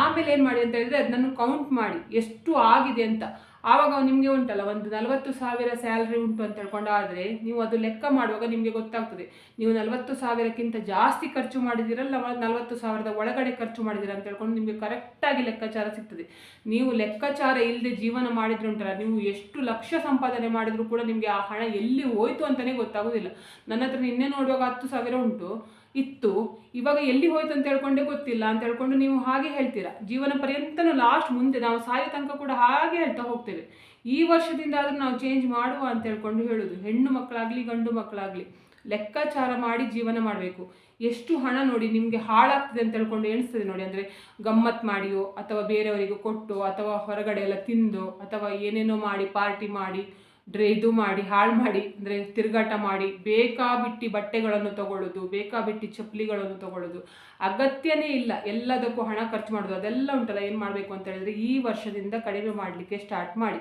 ಆಮೇಲೆ ಏನು ಮಾಡಿ ಅಂತ ಹೇಳಿದರೆ, ಅದನ್ನು ಕೌಂಟ್ ಮಾಡಿ. ಎಷ್ಟು ಆಗಿದೆ ಅಂತ. ಆವಾಗ ನಿಮಗೆ ಉಂಟಲ್ಲ, ಒಂದು ನಲವತ್ತು ಸಾವಿರ ಸ್ಯಾಲ್ರಿ ಉಂಟು ಅಂತ ಹೇಳ್ಕೊಂಡು ಆದರೆ ನೀವು ಅದು ಲೆಕ್ಕ ಮಾಡುವಾಗ ನಿಮಗೆ ಗೊತ್ತಾಗ್ತದೆ. ನೀವು ನಲವತ್ತು ಸಾವಿರಕ್ಕಿಂತ ಜಾಸ್ತಿ ಖರ್ಚು ಮಾಡಿದಿರಲ್ಲ ನಲವತ್ತು ಸಾವಿರದ ಒಳಗಡೆ ಖರ್ಚು ಮಾಡಿದಿರ ಅಂತ ಹೇಳ್ಕೊಂಡು ನಿಮಗೆ ಕರೆಕ್ಟಾಗಿ ಲೆಕ್ಕಾಚಾರ ಸಿಗ್ತದೆ. ನೀವು ಲೆಕ್ಕಾಚಾರ ಇಲ್ಲದೆ ಜೀವನ ಮಾಡಿದ್ರು ಉಂಟಲ್ಲ, ನೀವು ಎಷ್ಟು ಲಕ್ಷ ಸಂಪಾದನೆ ಮಾಡಿದರೂ ಕೂಡ ನಿಮಗೆ ಆ ಹಣ ಎಲ್ಲಿ ಹೋಯ್ತು ಅಂತಲೇ ಗೊತ್ತಾಗೋದಿಲ್ಲ. ನನ್ನ ಹತ್ರ ನಿನ್ನೆ ನೋಡುವಾಗ ಹತ್ತು ಸಾವಿರ ಉಂಟು ಇತ್ತು. ಇವಾಗ ಎಲ್ಲಿ ಹೋಯ್ತು ಅಂತ ಹೇಳ್ಕೊಂಡೆ ಗೊತ್ತಿಲ್ಲ. ಅಂತ ಹೇಳ್ಕೊಂಡು ನೀವು ಹಾಗೆ ಹೇಳ್ತೀರಾ? ಜೀವನ ಪರ್ಯಂತನೂ ಲಾಸ್ಟ್ ಮುಂದೆ ನಾವು ಸಾಯೋ ತನಕ ಕೂಡ ಹಾಗೆ ಹೇಳ್ತಾ ಹೋಗ್ತೇವೆ. ಈ ವರ್ಷದಿಂದ ಆದರೂ ನಾವು ಚೇಂಜ್ ಮಾಡುವ ಅಂತ ಹೇಳ್ಕೊಂಡು ಹೇಳೋದು. ಹೆಣ್ಣು ಮಕ್ಕಳಾಗಲಿ, ಗಂಡು ಮಕ್ಕಳಾಗಲಿ, ಲೆಕ್ಕಾಚಾರ ಮಾಡಿ ಜೀವನ ಮಾಡಬೇಕು. ಎಷ್ಟು ಹಣ ನೋಡಿ ನಿಮಗೆ ಹಾಳಾಗ್ತದೆ ಅಂತ ಹೇಳ್ಕೊಂಡು ಎಣಿಸ್ತದೆ ನೋಡಿ. ಅಂದರೆ ಗಮ್ಮತ್ ಮಾಡಿಯೋ, ಅಥವಾ ಬೇರೆಯವರಿಗೆ ಕೊಟ್ಟು, ಅಥವಾ ಹೊರಗಡೆ ಎಲ್ಲ ತಿಂದು, ಅಥವಾ ಏನೇನೋ ಮಾಡಿ ಪಾರ್ಟಿ ಮಾಡಿ ಡ್ರೆ ಇದು ಮಾಡಿ, ಹಾಳು ಮಾಡಿ, ಅಂದರೆ ತಿರುಗಾಟ ಮಾಡಿ ಬೇಕಾಬಿಟ್ಟಿ ಬಟ್ಟೆಗಳನ್ನು ತಗೊಳ್ಳೋದು ಬೇಕಾಬಿಟ್ಟಿ ಚಪ್ಪಲಿಗಳನ್ನು ತಗೊಳ್ಳೋದು ಅಗತ್ಯನೇ ಇಲ್ಲ, ಎಲ್ಲದಕ್ಕೂ ಹಣ ಖರ್ಚು ಮಾಡೋದು, ಅದೆಲ್ಲ ಉಂಟಲ್ಲ, ಏನು ಮಾಡಬೇಕು ಅಂತ ಹೇಳಿದ್ರೆ ಈ ವರ್ಷದಿಂದ ಕಡಿಮೆ ಮಾಡಲಿಕ್ಕೆ ಸ್ಟಾರ್ಟ್ ಮಾಡಿ.